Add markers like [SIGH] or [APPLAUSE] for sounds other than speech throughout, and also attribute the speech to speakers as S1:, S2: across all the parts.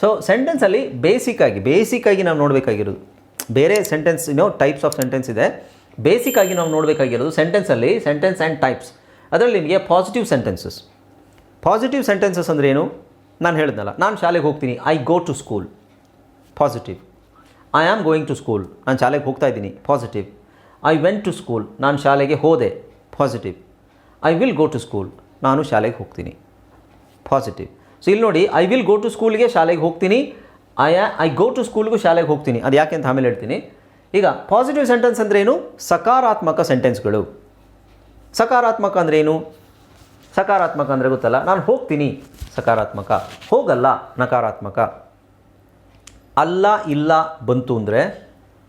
S1: So ಸೆಂಟೆನ್ಸಲ್ಲಿ ಬೇಸಿಕ್ಕಾಗಿ ಬೇಸಿಕ್ಕಾಗಿ ನಾವು ನೋಡಬೇಕಾಗಿರೋದು. ಬೇರೆ ಸೆಂಟೆನ್ಸ್ ಇನ್ನೋ ಟೈಪ್ಸ್ ಆಫ್ ಸೆಂಟೆನ್ಸ್ ಇದೆ. ಬೇಸಿಕ್ಕಾಗಿ ನಾವು ನೋಡಬೇಕಾಗಿರೋದು ಸೆಂಟೆನ್ಸಲ್ಲಿ ಸೆಂಟೆನ್ಸ್ ಆ್ಯಂಡ್ ಟೈಪ್ಸ್ ಅದರಲ್ಲಿ ನಿಮಗೆ ಪಾಸಿಟಿವ್ ಸೆಂಟೆನ್ಸಸ್ ಪಾಸಿಟಿವ್ ಸೆಂಟೆನ್ಸಸ್ ಅಂದ್ರೆ ಏನು? ನಾನು ಹೇಳಿದ್ನಲ್ಲ ನಾನು ಶಾಲೆಗೆ ಹೋಗ್ತೀನಿ I go to school positive I am going to school ನಾನು ಶಾಲೆಗೆ ಹೋಗ್ತಾ ಇದ್ದೀನಿ positive I went to school ನಾನು ಶಾಲೆಗೆ ಹೋದೆ positive I will go to school ನಾನು ಶಾಲೆಗೆ ಹೋಗ್ತೀನಿ ಪಾಸಿಟಿವ್ ಸೊ ಇಲ್ಲಿ ನೋಡಿ ಐ ವಿಲ್ ಗೋ ಟು ಸ್ಕೂಲ್ಗೆ ಶಾಲೆಗೆ ಹೋಗ್ತೀನಿ. ಐ ಐ ಗೋ ಟು ಸ್ಕೂಲ್ಗೂ ಶಾಲೆಗೆ ಹೋಗ್ತೀನಿ. ಅದು ಯಾಕೆ ಅಂತ ಆಮೇಲೆ ಹೇಳ್ತೀನಿ. ಈಗ ಪಾಸಿಟಿವ್ ಸೆಂಟೆನ್ಸ್ ಅಂದ್ರೆ ಏನು? ಸಕಾರಾತ್ಮಕ ಸೆಂಟೆನ್ಸ್ಗಳು ಸಕಾರಾತ್ಮಕ ಅಂದ್ರೆ ಏನು? ಸಕಾರಾತ್ಮಕ ಅಂದರೆ ಗೊತ್ತಲ್ಲ? ನಾನು ಹೋಗ್ತೀನಿ. ಸಕಾರಾತ್ಮಕ. ಹೋಗಲ್ಲ, ನಕಾರಾತ್ಮಕ. ಅಲ್ಲ, ಇಲ್ಲ, ಬಂತು ಅಂದರೆ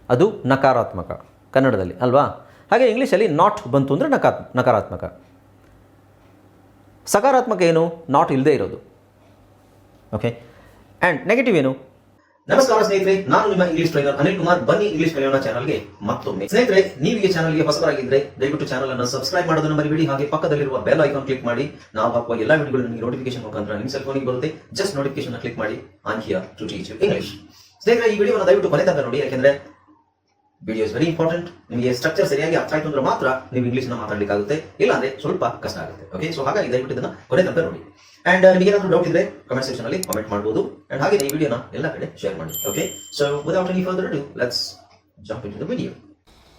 S1: ಅದು ನಕಾರಾತ್ಮಕ. ಕನ್ನಡದಲ್ಲಿ, ಅಲ್ವಾ? ಹಾಗೆ ಇಂಗ್ಲೀಷಲ್ಲಿ ನಾಟ್ ಬಂತು ಅಂದರೆ ನಕಾ ನಕಾರಾತ್ಮಕ. ಸಕಾರಾತ್ಮಕ ಏನು? ನಾಟ್ ಇಲ್ಲದೆ ಇರೋದು. ಓಕೆ ಆ್ಯಂಡ್ ನೆಗೆಟಿವ್ ಏನು?
S2: ನಮಸ್ಕಾರ ಸ್ನೇಹಿತರೆ, ನಾನು ನಿಮ್ಮ ಇಂಗ್ಲಿಷ್ ಟ್ರೈನರ್ ಅನಿಲ್ ಕುಮಾರ್. ಬನ್ನಿ ಇಂಗ್ಲಿಷ್ ಕಲಿಯೋಣ ಚಾನಲ್ಗೆ ಮತ್ತೊಮ್ಮೆ. ಸ್ನೇಹಿತರೆ ನೀವು ಈ ಚಾನಲ್ಗೆ ಹೊಸಬರಾಗಿದ್ರೆ ದಯವಿಟ್ಟು ಚಾನಲ್ ಅನ್ನು ಸಬ್ಸ್ಕ್ರೈಬ್ ಮಾಡೋದನ್ನು ಮರಿಬೇಡಿ. ಹಾಗೆ ಪಕ್ಕದಲ್ಲಿರುವ ಬೆಲ್ ಐಕಾನ್ ಕ್ಲಿಕ್ ಮಾಡಿ. ನಾವು ಹಾಕುವ ಎಲ್ಲ ವಿಡಿಯೋಗಳು ನಿಮಗೆ ನೋಟಿಫಿಕೇಶನ್ ಮುಖಾಂತರ ನಿಮ್ಮ ಸೆಲ್ ಫೋನಿಗೆ ಬರುತ್ತೆ. ಜಸ್ಟ್ ನೋಟಿಫಿಕೇಶನ್ ಕ್ಲಿಕ್ ಮಾಡಿ. On here to teach English ಸ್ನೇಹಿತರೆ, ಈ ವಿಡಿಯೋನ ದಯವಿಟ್ಟು ಕೊನೆ ತನಕ ನೋಡಿ. ಯಾಕೆಂದ್ರೆ ವಿಡಿಯೋ ಇಸ್ ವೆರಿ ಇಂಪಾರ್ಟೆಂಟ್ ನಿಮಗೆ ಸ್ಟ್ರಕ್ಚರ್ ಸರಿಯಾಗಿ ಅರ್ಥ ಆಯ್ತು ಅಂದ್ರೆ ಮಾತ್ರ ನೀವು ಇಂಗ್ಲೀಷ್ನ ಮಾತಾಡ್ಲಿಕ್ಕಾಗುತ್ತೆ. ಇಲ್ಲ ಅಂದ್ರೆ ಸ್ವಲ್ಪ ಕಷ್ಟ ಆಗುತ್ತೆ. ಓಕೆ ಸೊ ಹಾಗಾಗಿ ದಯವಿಟ್ಟು ಇದನ್ನ ಕೊನೆ ತನಕ ನೋಡಿ. ಅಂಡ್ ನಿಮಗೆ ಏನಾದರೂ ಡೌಟ್ ಇದ್ರೆ ಕಮೆಂಟ್ ಸೆಕ್ಷನ್ ಅಲ್ಲಿ ಕಮೆಂಟ್ ಮಾಡಬಹುದು ಅಂಡ್ ಹಾಗೆ ಈ ವಿಡಿಯೋನ ಎಲ್ಲ ಕಡೆ ಶೇರ್ ಮಾಡಿ. Okay so without any further do let's jump into the video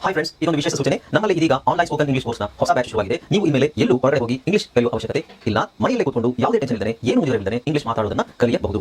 S1: hi friends ಇದೊಂದು ವಿಶೇಷ ಸೂಚನೆ. ನಮ್ಮಲ್ಲಿ ಇದೀಗ ಆನ್ಲೈನ್ ಸ್ಪೋಕನ್ ಇಂಗ್ಲಿಷ್ ಕೋರ್ಸ್ನ ಹೊಸ ಬ್ಯಾಚ್ ಶುರುವಾಗಿದೆ. ನೀವು ಇನ್ಮೇಲೆ ಎಲ್ಲೂ ಹೊರಗಡೆ ಹೋಗಿ ಇಂಗ್ಲಿಷ್ ಕಲಿಯುವ ಅವಶ್ಯಕತೆ ಇಲ್ಲ. ಮನೆಯಲ್ಲೇ ಕೂತ್ಕೊಂಡು ಯಾವುದೇ ಟೆನ್ಷನ್ ಇಲ್ಲದೆ ಏನು ಮುಗಿದಿರಲಿಲ್ಲದೆ ಇಂಗ್ಲಿಷ್ ಮಾತಾಡೋದನ್ನ ಕಲಿಯಬಹುದು.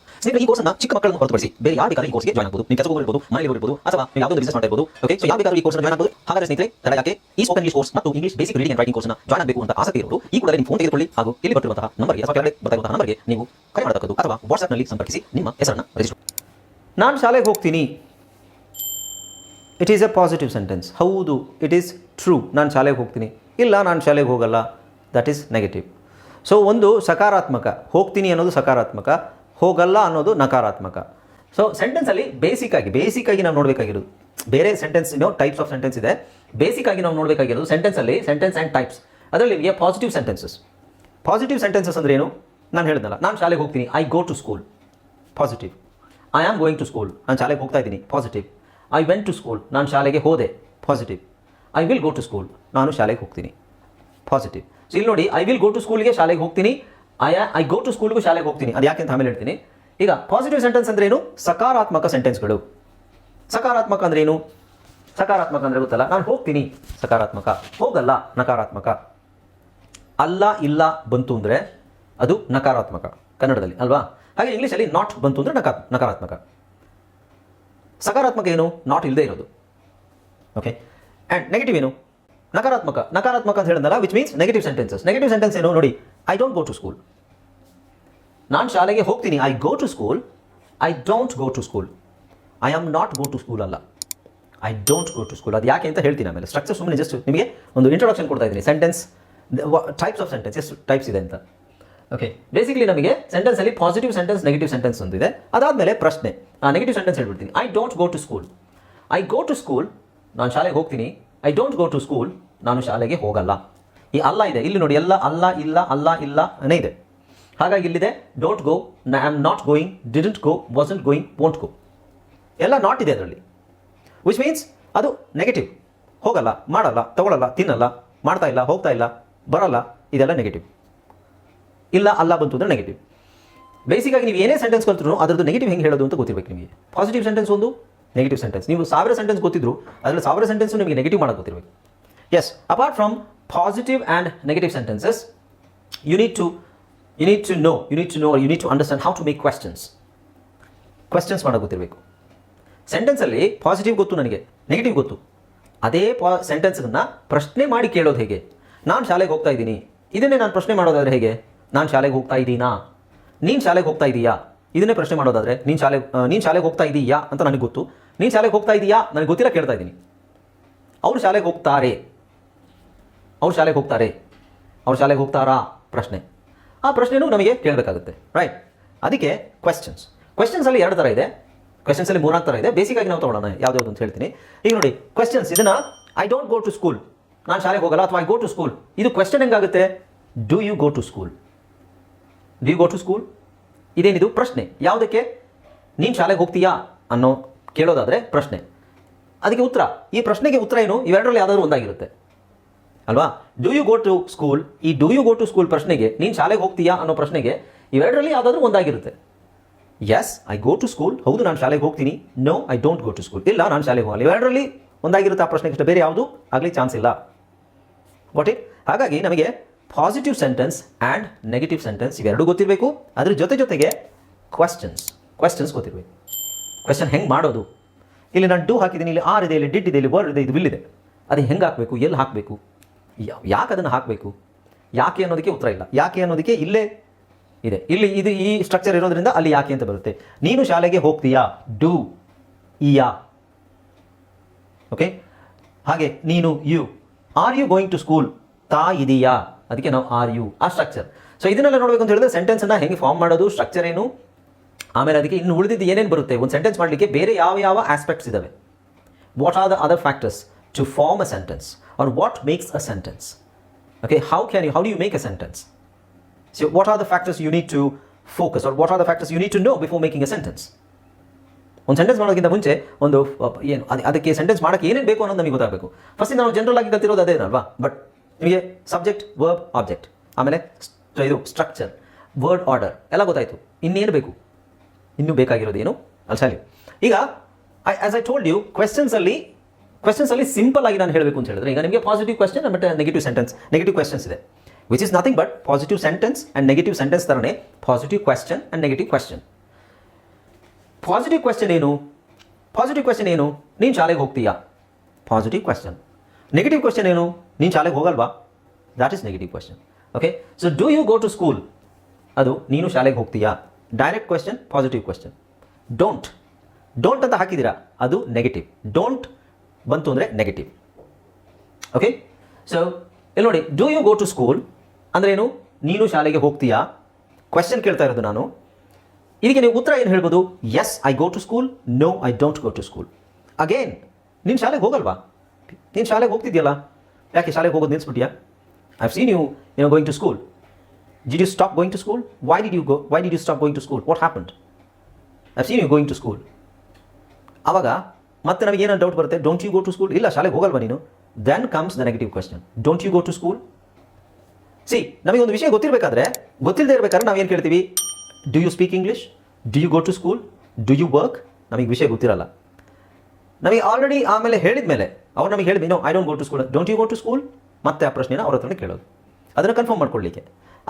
S1: ಸ್ನೇಹಿತರೆ ಈ ಅನ್ನು ಚಿಕ್ಕ ಮಕ್ಕಳನ್ನು ಹೊರತುಪಡಿಸಿ ಬೇರೆ ಯಾರು ಬೇಕಾದ್ರೆ ಈ ಕೋರ್ಸ್ಗೆ ಜಾಯ್ನ್ ಆಗಬಹುದು ನೀವು ಕೆಲಸ ಹೋಗಿರ್ಬೋದು ಮನೆಯಲ್ಲಿ ಇರ್ಬೋದು ಅಥವಾ ಯಾವುದೋ ಬಿಸಿನೆಸ್ ಮಾಡ್ತಾ ಇರ್ಬೋದು ಓಕೆ ಸೊ ಯಾವ ಬೇಕಾದ್ರೂ ಈ ಕೋರ್ಸ್ ಜಾಯ್ನ್ ಆಗಬಹುದು ಹಾಗಾದ್ರೆ ಸ್ನೇಹಿತರೆ, ತಡ ಯಾಕೆ? ಈ ಸ್ಪೋಕನ್ ಇಂಗ್ಲಿಷ್ ಕೋರ್ಸ್ ಮತ್ತು English basic reading and writing ಕೋರ್ಸ್ನ ಜಾಯ್ನ್ ಆಗಬೇಕು ಅಂತ ಆಸಕ್ತಿ ಇರೋರು, ಈ ಕೂಡಲೇ ನಿಮ್ಮ ಫೋನ್ ತೆಗೆದುಕೊಳ್ಳಿ ಹಾಗೂ ಇಲ್ಲಿ ಬರ್ತಿರುವಂತಹ ನಂಬರ್ಗೆ ಅಥವಾ ಕೆಳಗಡೆ ಬರ್ತಾ ನಂಬರ್ಗೆ ನೀವು ಕರೆ ಮಾಡತಕ್ಕದ್ದು ಅಥವಾ ವಾಟ್ಸ್ಆಪ್ನಲ್ಲಿ ಸಂಪರ್ಕಿಸಿ ನಿಮ್ಮ ಹೆಸರನ್ನು ರಿಜಿಸ್ಟರ್ ನಾನು ಶಾಲೆಗೆ ಹೋಗ್ತೀನಿ. It is a positive sentence ಹೌದು ಇಟ್ ಈಸ್ ಟ್ರೂ ನಾನು ಶಾಲೆಗೆ ಹೋಗ್ತೀನಿ. ಇಲ್ಲ, ನಾನು ಶಾಲೆಗೆ ಹೋಗಲ್ಲ. ದಟ್ ಈಸ್ ನೆಗೆಟಿವ್ ಸೊ ಒಂದು ಸಕಾರಾತ್ಮಕ. ಹೋಗ್ತೀನಿ ಅನ್ನೋದು ಸಕಾರಾತ್ಮಕ. ಹೋಗಲ್ಲ ಅನ್ನೋದು ನಕಾರಾತ್ಮಕ. ಸೊ ಸೆಂಟೆನ್ಸಲ್ಲಿ ಬೇಸಿಕ್ ಆಗಿ ನಾವು ನೋಡಬೇಕಾಗಿರೋದು. ಬೇರೆ ಸೆಂಟೆನ್ಸ್ ಇನ್ನೋ ಟೈಪ್ಸ್ ಆಫ್ ಸೆಂಟೆನ್ಸ್ ಇದೆ. ಬೇಸಿಕ್ ಆಗಿ ನಾವು ನೋಡಬೇಕಾಗಿರೋದು ಸೆಂಟೆನ್ಸಲ್ಲಿ ಸೆಂಟೆನ್ಸ್ ಆ್ಯಂಡ್ ಟೈಪ್ಸ್ ಅದರಲ್ಲಿ ನಿಮಗೆ ಪಾಸಿಟಿವ್ ಸೆಂಟೆನ್ಸಸ್ ಪಾಸಿಟಿವ್ ಸೆಂಟೆನ್ಸಸ್ ಅಂದ್ರೆ ಏನು? ನಾನು ಹೇಳಿದ್ನಲ್ಲ ನಾನು ಶಾಲೆಗೆ ಹೋಗ್ತೀನಿ I go to school positive I am going to school ನಾನು ಶಾಲೆಗೆ ಹೋಗ್ತಾ ಇದ್ದೀನಿ positive I went to school ನಾನು ಶಾಲೆಗೆ ಹೋದೆ positive I will go to school ನಾನು ಶಾಲೆಗೆ ಹೋಗ್ತೀನಿ ಪಾಸಿಟಿವ್ ಸೊ ಇಲ್ಲಿ ನೋಡಿ ಐ ವಿಲ್ ಗೋ ಟು ಸ್ಕೂಲ್ಗೆ ಶಾಲೆಗೆ ಹೋಗ್ತೀನಿ ಐ ಐ ಗೋ ಟು ಸ್ಕೂಲ್ಗೂ ಶಾಲೆಗೆ ಹೋಗ್ತೀನಿ. ಅದು ಯಾಕೆ ಅಂತ ಆಮೇಲೆ ಹೇಳ್ತೀನಿ. ಈಗ ಪಾಸಿಟಿವ್ ಸೆಂಟೆನ್ಸ್ ಅಂದ್ರೆ ಏನು? ಸಕಾರಾತ್ಮಕ ಸೆಂಟೆನ್ಸ್ಗಳು ಸಕಾರಾತ್ಮಕ ಅಂದ್ರೆ ಏನು? ಸಕಾರಾತ್ಮಕ ಅಂದ್ರೆ ಗೊತ್ತಲ್ಲ? ನಾನು ಹೋಗ್ತೀನಿ. ಸಕಾರಾತ್ಮಕ. ಹೋಗಲ್ಲ. ನಕಾರಾತ್ಮಕ. ಅಲ್ಲ, ಇಲ್ಲ, ಬಂತು ಅಂದರೆ ಅದು ನಕಾರಾತ್ಮಕ. ಕನ್ನಡದಲ್ಲಿ, ಅಲ್ವಾ? ಹಾಗೆ ಇಂಗ್ಲೀಷಲ್ಲಿ ನಾಟ್ ಬಂತು ಅಂದರೆ ನಕಾ ನಕಾರಾತ್ಮಕ. ಸಕಾರಾತ್ಮಕ ಏನು? ನಾಟ್ ಇಲ್ಲದೆ ಇರೋದು. ಓಕೆ ಆ್ಯಂಡ್ ನೆಗೆಟಿವ್ ಏನು? ನಕಾರಾತ್ಮಕ. ನಕಾರಾತ್ಮಕ ಅಂತ ಹೇಳಿದ್ನಲ್ಲ which means negative sentences negative sentence ಏನು? ನೋಡಿ I don't go to school ನಾನು ಶಾಲೆಗೆ ಹೋಗ್ತೀನಿ. I go to school I don't go to school I am not go to school ಅಲ್ಲ. I don't go to school ಅದು ಯಾಕೆ ಅಂತ ಹೇಳ್ತೀನಿ ಆಮೇಲೆ. ಸ್ಟ್ರಕ್ಚರ್ ಸುಮ್ಮನೆ ಜಸ್ಟ್ ನಿಮಗೆ ಒಂದು ಇಂಟ್ರೊಡಕ್ಷನ್ ಕೊಡ್ತಾ ಇದ್ದೀನಿ. ಸೆಂಟೆನ್ಸ್ ಟೈಪ್ಸ್ ಆಫ್ ಸೆಂಟೆನ್ಸ್ ಎಷ್ಟು ಟೈಪ್ಸ್ ಇದೆ ಅಂತ. ಓಕೆ ಬೇಸಿಕಲಿ ನಮಗೆ ಸೆಂಟೆನ್ಸಲ್ಲಿ ಪಾಸಿಟಿವ್ ಸೆಂಟೆನ್ಸ್ ನೆಗೆಟಿವ್ ಸೆಂಟೆನ್ಸ್ ಒಂದಿದೆ ಅದಾದಮೇಲೆ ಪ್ರಶ್ನೆ. ಆ ನೆಗೆಟಿವ್ ಸೆಂಟೆನ್ಸ್ ಹೇಳ್ಬಿಡ್ತೀನಿ. I don't go to school I go to school ನಾನು ಶಾಲೆಗೆ ಹೋಗ್ತೀನಿ. I don't go to school ನಾನು ಶಾಲೆಗೆ ಹೋಗಲ್ಲ. ಈ ಅಲ್ಲ ಇದೆ. ಇಲ್ಲಿ ನೋಡಿ, ಎಲ್ಲ ಅಲ್ಲ, ಇಲ್ಲ ಅಲ್ಲ, ಇಲ್ಲ ಅನ್ನೇ ಇದೆ. ಹಾಗಾಗಿ ಇಲ್ಲಿದೆ don't go I am not going didn't go wasn't going won't go ಎಲ್ಲ ನಾಟ್ ಇದೆ ಅದರಲ್ಲಿ. ವಿಚ್ ಮೀನ್ಸ್ ಅದು ನೆಗೆಟಿವ್ ಹೋಗಲ್ಲ, ಮಾಡಲ್ಲ ತಗೊಳ್ಳಲ್ಲ ತಿನ್ನಲ್ಲ, ಮಾಡ್ತಾ ಇಲ್ಲ, ಹೋಗ್ತಾ ಇಲ್ಲ, ಬರಲ್ಲ, ಇದೆಲ್ಲ ನೆಗೆಟಿವ್ ಇಲ್ಲ, ಅಲ್ಲ ಬಂತು ಅಂದರೆ ನೆಗೆಟಿವ್ ಬೇಸಿಕ್ಕಾಗಿ ನೀವು ಏನೇ ಸೆಂಟೆನ್ಸ್ ಕಲ್ತ್ರು ಅದರದ್ದು ನೆಗೆಟಿವ್ ಹೆಂಗೆ ಹೇಳೋದು ಅಂತ ಗೊತ್ತಿರಬೇಕು ನಿಮಗೆ. ಪಾಸಿಟಿವ್ ಸೆಂಟೆನ್ಸ್ ಒಂದು ನೆಗೆಟಿವ್ ಸೆಂಟೆನ್ಸ್ ನೀವು ಸಾವಿರ ಸೆಂಟೆನ್ಸ್ ಗೊತ್ತಿದ್ರು ಅದರಲ್ಲಿ ಸಾವಿರ ಸೆಂಟೆನ್ಸ್ ನಿಮಗೆ ನೆಗೆಟಿವ್ ಮಾಡೋದು ಗೊತ್ತಿರಬೇಕು. As apart from positive and negative sentences you need to you need to know you need to know you need to understand how to make questions questions ಮಾಡೋ ಗೊತ್ತಿರಬೇಕು ಸೆಂಟೆನ್ಸಲ್ಲಿ ಪಾಸಿಟಿವ್ ಗೊತ್ತು ನನಗೆ ನೆಗೆಟಿವ್ ಗೊತ್ತು. ಅದೇ ಪಾ ಸೆಂಟೆನ್ಸನ್ನು ಪ್ರಶ್ನೆ ಮಾಡಿ ಕೇಳೋದು ಹೇಗೆ? ನಾನು ಶಾಲೆಗೆ ಹೋಗ್ತಾ ಇದ್ದೀನಿ. ಇದನ್ನೇ ನಾನು ಪ್ರಶ್ನೆ ಮಾಡೋದಾದರೆ ಹೇಗೆ? ನಾನು ಶಾಲೆಗೆ ಹೋಗ್ತಾ ಇದ್ದೀನಾ? ನೀನು ಶಾಲೆಗೆ ಹೋಗ್ತಾ ಇದೀಯಾ? ಇದನ್ನೇ ಪ್ರಶ್ನೆ ಮಾಡೋದಾದರೆ, ನೀನು ಶಾಲೆ ನೀನು ಶಾಲೆಗೆ ಹೋಗ್ತಾ ಇದೀಯಾ ಅಂತ ನನಗೆ ಗೊತ್ತು. ನೀನು ಶಾಲೆಗೆ ಹೋಗ್ತಾ ಇದೀಯಾ? ನನಗೆ ಗೊತ್ತಿಲ್ಲ ಕೇಳ್ತಾ ಇದ್ದೀನಿ ಅವರು ಶಾಲೆಗೆ ಹೋಗ್ತಾರೆ. ಅವ್ರು ಶಾಲೆಗೆ ಹೋಗ್ತಾರೆ. ಅವ್ರು ಶಾಲೆಗೆ ಹೋಗ್ತಾರಾ? ಪ್ರಶ್ನೆ. ಆ ಪ್ರಶ್ನೆಯೂ ನಮಗೆ ಕೇಳಬೇಕಾಗುತ್ತೆ. ರೈಟ್ ಅದಕ್ಕೆ ಕ್ವೆಶನ್ಸ್ ಅಲ್ಲಿ ಎರಡು ಥರ ಇದೆ. ಕ್ವೆಶನ್ಸ್ ಅಲ್ಲಿ ಮೂರ್ನಾಲ್ಕು ಥರ ಇದೆ. ಬೇಸಿಕ್ ಆಗಿ ನಾವು ತಗೊಳ್ಳೋಣ. ಯಾವ್ದು ಅಂತ ಹೇಳ್ತೀನಿ. ಈಗ ನೋಡಿ ಕ್ವೆಶನ್ಸ್ ಇದನ್ನ I don't go to school ನಾನು ಶಾಲೆಗೆ ಹೋಗಲ್ಲ ಅಥವಾ ಐ ಗೋ ಟು ಸ್ಕೂಲ್ ಇದು question ಹೆಂಗಾಗುತ್ತೆ? Do you go to school do you go to school ಇದೇನಿದು? ಪ್ರಶ್ನೆ. ಯಾವುದಕ್ಕೆ? ನೀನು ಶಾಲೆಗೆ ಹೋಗ್ತೀಯಾ? ಅನ್ನೋ ಕೇಳೋದಾದರೆ ಪ್ರಶ್ನೆ. ಅದಕ್ಕೆ ಉತ್ತರ. ಈ ಪ್ರಶ್ನೆಗೆ ಉತ್ತರ ಏನು? ಇವೆರಡರಲ್ಲಿ ಯಾವ್ದಾದ್ರು ಒಂದಾಗಿರುತ್ತೆ. ಅಲ್ವಾ? Do you go to school ಈ do you go to school ಪ್ರಶ್ನೆಗೆ, ನೀನು ಶಾಲೆಗೆ ಹೋಗ್ತೀಯಾ ಅನ್ನೋ ಪ್ರಶ್ನೆಗೆ ಇವೆರಡರಲ್ಲಿ ಯಾವುದಾದ್ರೂ ಒಂದಾಗಿರುತ್ತೆ. Yes I go to school ಹೌದು, ನಾನು ಶಾಲೆಗೆ ಹೋಗ್ತೀನಿ. No I don't go to school ಇಲ್ಲ, ನಾನು ಶಾಲೆಗೆ ಹೋಗಲ್ಲ. ಇವೆರಡರಲ್ಲಿ ಒಂದಾಗಿರುತ್ತೆ ಆ ಪ್ರಶ್ನೆ ಇಷ್ಟ ಬೇರೆ ಯಾವುದು? ಆಗಲಿ ಚಾನ್ಸ್ ಇಲ್ಲ. ವಾಟ್ ಇಟ್ ಹಾಗಾಗಿ ನಮಗೆ positive sentence and negative sentence ಇವೆರಡೂ ಗೊತ್ತಿರಬೇಕು. ಅದ್ರ ಜೊತೆ ಜೊತೆಗೆ ಕ್ವಶನ್ಸ್ ಕ್ವಶನ್ಸ್ ಗೊತ್ತಿರಬೇಕು. ಕ್ವೆಶನ್ ಹೆಂಗೆ ಮಾಡೋದು? ಇಲ್ಲಿ ನಾನು ಡೂ ಹಾಕಿದ್ದೀನಿ, ಇಲ್ಲಿ ಆರ್ ಇದೆ, ಇಲ್ಲಿ ಡಿಡ್ ಇದೆ, ಇಲ್ಲಿ ವರ್ಡ್ ಇದೆ, ಇದು ವಿಲ್ ಇದೆ. ಅದು ಹೆಂಗೆ ಹಾಕಬೇಕು, ಎಲ್ಲಿ ಹಾಕಬೇಕು? ಯಾಕೆ ಅದನ್ನು ಹಾಕಬೇಕು? ಯಾಕೆ ಅನ್ನೋದಕ್ಕೆ ಉತ್ತರ ಇಲ್ಲ. ಯಾಕೆ ಅನ್ನೋದಕ್ಕೆ ಇಲ್ಲೇ ಇದೆ. ಇಲ್ಲಿ ಇದು ಈ ಸ್ಟ್ರಕ್ಚರ್ ಇರೋದ್ರಿಂದ ಅಲ್ಲಿ ಯಾಕೆ ಅಂತ ಬರುತ್ತೆ. ನೀನು ಶಾಲೆಗೆ ಹೋಗ್ತೀಯಾ? ಡೂ ಇಯಾ. ಓಕೆ ಹಾಗೆ ನೀನು you are you going to school ತಾ ಇದೆಯಾ? ಅದಕ್ಕೆ ನಾವು ಆರ್ ಯು ಆ ಸ್ಟ್ರಕ್ಚರ್ ಸೊ ಇದನ್ನೆಲ್ಲ ನೋಡಬೇಕು ಅಂತ ಹೇಳಿದ್ರೆ ಸೆಂಟೆನ್ಸನ್ನು ಹೆಂಗೆ ಫಾರ್ಮ್ ಮಾಡೋದು ಸ್ಟ್ರಕ್ಚರ್ ಏನು? ಆಮೇಲೆ ಅದಕ್ಕೆ ಇನ್ನು ಉಳಿದಿದ್ದು ಏನೇನು ಬರುತ್ತೆ? ಒಂದು ಸೆಂಟೆನ್ಸ್ ಮಾಡಲಿಕ್ಕೆ ಬೇರೆ ಯಾವ ಯಾವ ಆಸ್ಪೆಕ್ಟ್ಸ್ ಇದ್ದಾವೆ what are the other factors to form a sentence are what makes a sentence okay how can you how do you make a sentence so what are the factors you need to focus are what are the factors you need to know before making a sentence ಒಂದು sentence ಮಾಡೋಕ್ಕಿಂತ ಮುಂಚೆ ಒಂದು ಏನು, ಅದು, ಅದಕ್ಕೆ sentence ಮಾಡೋಕ್ಕೆ ಏನೇನು ಬೇಕು ಅನ್ನೋದು ನಮಗೆ ಗೊತ್ತಾಗಬೇಕು. ಫಸ್ಟ್ ನಾವು ಜನರಲ್ ಆಗಿ ಕಲ್ತಿರೋದು ಅದೇ ಅಲ್ವಾ? ಬಟ್ ನಿಮಗೆ ಸಬ್ಜೆಕ್ಟ್ ವರ್ಬ್ ಆಬ್ಜೆಕ್ಟ್ ಆಮೇಲೆ ಇದು ಸ್ಟ್ರಕ್ಚರ್ ವರ್ಡ್ ಆರ್ಡರ್ ಎಲ್ಲ ಗೊತ್ತಾಯಿತು. ಇನ್ನೇನು ಬೇಕು? ಇನ್ನೂ ಬೇಕಾಗಿರೋದು ಏನು? ಅಲ್ಲಿ ಈಗ I as I told you ಕ್ವೆಶನ್ಸಲ್ಲಿ ಕ್ವೆಶನ್ಸಲ್ಲಿ ಸಿಂಪಲ್ ಆಗಿ ನಾನು ಹೇಳಬೇಕು ಅಂತ ಹೇಳಿದ್ರೆ, ಈಗ ನಿಮಗೆ ಪಾಸಿಟಿವ್ ಕ್ವೆಶನ್ ಮತ್ತು ನೆಗೆಟಿವ್ ಸೆಂಟೆನ್ಸ್ ನೆಗೆಟಿವ್ ಕ್ವೆಶನ್ಸ್ ಇದೆ. Which is nothing but positive sentence and negative sentence ಥರನೇ positive question and negative question positive question ಏನು? ಪಾಸಿಟಿವ್ ಕ್ವೆಶನ್ ಏನು? ನೀನು ಶಾಲೆಗೆ ಹೋಗ್ತೀಯಾ? ಪಾಸಿಟಿವ್ ಕ್ವೆಶನ್ ನೆಗೆಟಿವ್ ಕ್ವೆಶನ್ ಏನು? ನೀನು ಶಾಲೆಗೆ ಹೋಗಲ್ವಾ? That is negative question okay so do you go to school ಅದು, ನೀನು ಶಾಲೆಗೆ ಹೋಗ್ತೀಯಾ? Direct question positive question don't don't ಅಂತ ಹಾಕಿದ್ದೀರಾ ಅದು ನೆಗೆಟಿವ್ ಡೋಂಟ್ ಬಂತು ಅಂದರೆ ನೆಗೆಟಿವ್ ಓಕೆ ಸೊ ಇಲ್ಲಿ ನೋಡಿ do you go to school ಅಂದ್ರೇನು ನೀನು ಶಾಲೆಗೆ ಹೋಗ್ತೀಯಾ? ಕ್ವೆಶನ್ ಕೇಳ್ತಾ ಇರೋದು ನಾನು. ಇದಕ್ಕೆ ನೀವು ಉತ್ತರ ಏನು ಹೇಳ್ಬೋದು? Yes I go to school no I don't go to school again ನೀನು ಶಾಲೆಗೆ ಹೋಗಲ್ವಾ? ನೀನು ಶಾಲೆಗೆ ಹೋಗ್ತಿದ್ಯಲ್ಲ? ಯಾಕೆ ಶಾಲೆಗೆ ಹೋಗೋದು ನಿಲ್ಸ್ಬಿಟ್ಟಿಯಾ I seen you you going to school did you stop going to school why did you go why did you stop going to school what happened I seen you going to school ಆವಾಗ ಮತ್ತೆ ನಮಗೆ ಏನೋ doubt ಬರುತ್ತೆ don't you go to school ಇಲ್ಲ, ಶಾಲೆಗೆ ಹೋಗಲ್ವ ನೀನು? Then comes the negative question don't you go to school see ನಮಗೆ ಒಂದು ವಿಷಯ ಗೊತ್ತಿರಬೇಕಾದ್ರೆ ಗೊತ್ತಿಲ್ಲದೆ ಇರಬೇಕಾದ್ರೆ ನಾವು ಏನು ಕೇಳ್ತೀವಿ? Do you speak English do you go to school do you work ನಮಗೆ ವಿಷಯ ಗೊತ್ತಿರಲ್ಲ. ನಮಗೆ ಆಲ್ರೆಡಿ ಆಮೇಲೆ ಹೇಳಿದ ಮೇಲೆ ಅವ್ರು ನಮಗೆ ಹೇಳಿದ್ವಿ no I don't go to school don't you go to school ಮತ್ತೆ ಆ ಪ್ರಶ್ನೆನ ಅವ್ರ ಹತ್ರನೇ ಕೇಳೋದು. ಅದನ್ನು ಕನ್ಫರ್ಮ್ ಮಾಡ್ಕೊಳ್ಳಿಕ್ಕೆ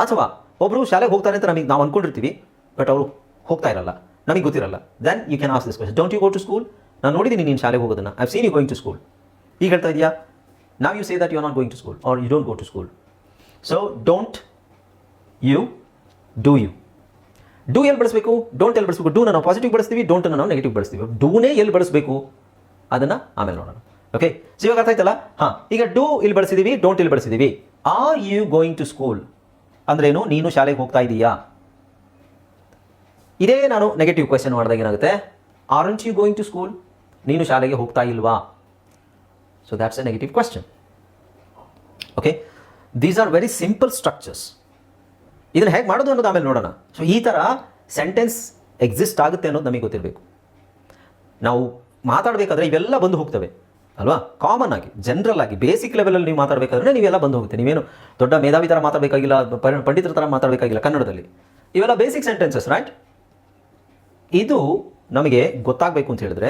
S1: ಅಥವಾ ಒಬ್ಬರು ಶಾಲೆಗೆ ಹೋಗ್ತಾರೆ ಅಂತ ನಮಗೆ, ನಾವು ಅಂದ್ಕೊಂಡಿರ್ತೀವಿ ಬಟ್ ಅವರು ಹೋಗ್ತಾ ಇರಲ್ಲ. ನಮಗೆ ಗೊತ್ತಿರಲ್ಲ. Then you can ask this question don't you go to school ನಾನು ನೋಡಿದ್ದೀನಿ ನೀನು ಶಾಲೆಗೆ ಹೋಗೋದನ್ನು. I seen you going to school ಈಗ ಹೇಳ್ತಾ ಇದೆಯಾ? ನಾವು you say that you are not going to school are you don't go to school so don't you do you do ಎಲ್ಲಿ ಬಳಸಬೇಕು? ಡೋಂಟ್ ಎಲ್ಲಿ ಬಳಸಬೇಕು? ಡೂ ನಾವು ಪಾಸಿಟಿವ್ ಬಳಸ್ತೀವಿ ಡೋಂಟ್ ನಾವು ನೆಗೆಟಿವ್ ಬಳಸ್ತೀವಿ. ಡೂನೇ ಎಲ್ಲಿ ಬಳಸಬೇಕು? ಅದನ್ನು ಆಮೇಲೆ ನೋಡೋಣ. ಓಕೆ ಸೊ ಇವಾಗ ಅರ್ಥ ಆಯ್ತಲ್ಲ? ಹಾಂ, ಈಗ ಡೂ ಇಲ್ಲಿ ಬಳಸಿದ್ದೀವಿ ಡೋಂಟ್ ಇಲ್ಲಿ ಬಳಸಿದ್ದೀವಿ are you going to school ಅಂದ್ರೇನು, ನೀನು ಶಾಲೆಗೆ ಹೋಗ್ತಾ ಇದೀಯಾ? ಇದೇ ನಾನು ನೆಗೆಟಿವ್ ಕ್ವೆಶನ್ ಮಾಡಿದಾಗ ಏನಾಗುತ್ತೆ? Are you going to school ನೀನು ಶಾಲೆಗೆ ಹೋಗ್ತಾ ಇಲ್ವಾ? So that's a negative question okay these are very simple structures ಇದನ್ನು ಹೇಗೆ ಮಾಡೋದು ಅನ್ನೋದು ಆಮೇಲೆ ನೋಡೋಣ. ಸೊ ಈ ಥರ ಸೆಂಟೆನ್ಸ್ ಎಕ್ಸಿಸ್ಟ್ ಆಗುತ್ತೆ ಅನ್ನೋದು ನಮಗೆ ಗೊತ್ತಿರಬೇಕು. ನಾವು ಮಾತಾಡಬೇಕಾದ್ರೆ ಇವೆಲ್ಲ ಬಂದು ಹೋಗ್ತವೆ. ಅಲ್ವಾ? ಕಾಮನ್ ಆಗಿ ಜನರಲ್ ಆಗಿ ಬೇಸಿಕ್ ಲೆವೆಲಲ್ಲಿ ನೀವು ಮಾತಾಡಬೇಕಾದ್ರೆ ನೀವೆಲ್ಲ ಬಂದು ಹೋಗುತ್ತೆ. ನೀವೇನು ದೊಡ್ಡ ಮೇಧಾವಿ ಥರ ಮಾತಾಡಬೇಕಾಗಿಲ್ಲ ಪಂಡಿತರ ಥರ ಮಾತಾಡಬೇಕಾಗಿಲ್ಲ ಕನ್ನಡದಲ್ಲಿ. ಇವೆಲ್ಲ ಬೇಸಿಕ್ ಸೆಂಟೆನ್ಸಸ್ ರೈಟ್ ಇದು ನಮಗೆ ಗೊತ್ತಾಗಬೇಕು ಅಂತ ಹೇಳಿದ್ರೆ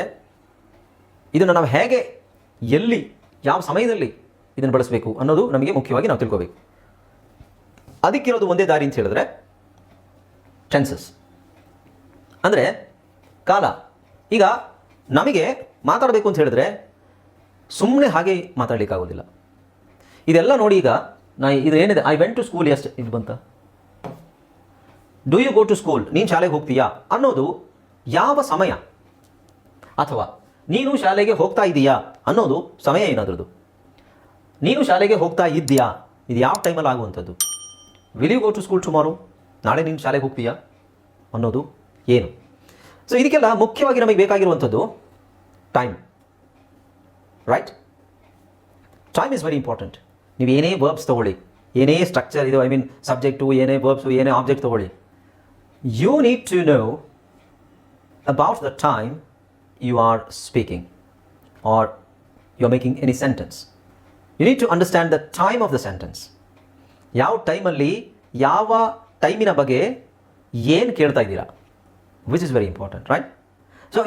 S1: ಇದನ್ನು ನಾವು ಹೇಗೆ, ಎಲ್ಲಿ, ಯಾವ ಸಮಯದಲ್ಲಿ ಇದನ್ನು ಬಳಸಬೇಕು ಅನ್ನೋದು ನಮಗೆ ಮುಖ್ಯವಾಗಿ ನಾವು ತಿಳ್ಕೋಬೇಕು. ಅದಕ್ಕಿರೋದು ಒಂದೇ ದಾರಿ ಅಂತ ಹೇಳಿದ್ರೆ ಟೆನ್ಸಸ್ ಅಂದರೆ, ಕಾಲ. ಈಗ ನಮಗೆ ಮಾತಾಡಬೇಕು ಅಂತ ಹೇಳಿದ್ರೆ ಸುಮ್ಮನೆ ಹಾಗೆ ಮಾತಾಡಲಿಕ್ಕಾಗೋದಿಲ್ಲ. ಇದೆಲ್ಲ ನೋಡಿ ಈಗ, ನಾ ಇದು ಏನಿದೆ ಐ ವೆಂಟ್ ಟು ಸ್ಕೂಲ್ ಎಷ್ಟು ಇದು ಬಂತ? Do you go to school ನೀನು ಶಾಲೆಗೆ ಹೋಗ್ತೀಯಾ? ಅನ್ನೋದು ಯಾವ ಸಮಯ? ಅಥವಾ ನೀನು ಶಾಲೆಗೆ ಹೋಗ್ತಾ ಇದೀಯಾ ಅನ್ನೋದು ಸಮಯ ಏನಾದ್ರದ್ದು ನೀನು ಶಾಲೆಗೆ ಹೋಗ್ತಾ ಇದ್ದೀಯಾ? ಇದು ಯಾವ ಟೈಮಲ್ಲಿ ಆಗುವಂಥದ್ದು? Will you go to school tomorrow ನಾಳೆ ನೀನು ಶಾಲೆಗೆ ಹೋಗ್ತೀಯಾ? ಅನ್ನೋದು ಏನು? ಸೊ ಇದಕ್ಕೆಲ್ಲ ಮುಖ್ಯವಾಗಿ ನಮಗೆ ಬೇಕಾಗಿರುವಂಥದ್ದು time right time is very important ನೀವು ಏನೇ ವರ್ಬ್ಸ್ ತೊಗೊಳ್ಳಿ. ಏನೇ ಸ್ಟ್ರಕ್ಚರ್ ಇದು ಐ ಮೀನ್ ಸಬ್ಜೆಕ್ಟು ಏನೇ ವರ್ಬ್ಸು ಏನೇ ಆಬ್ಜೆಕ್ಟ್ ತೊಗೊಳ್ಳಿ. You need to know about the time you are speaking or you're making any sentence. You need to understand the time of the sentence. ಯಾವ ಟೈಮಲ್ಲಿ ಯಾವ ಟೈಮಿನ ಬಗ್ಗೆ ಏನು ಕೇಳ್ತಾ ಇದ್ದೀರಾ? Which is very important right so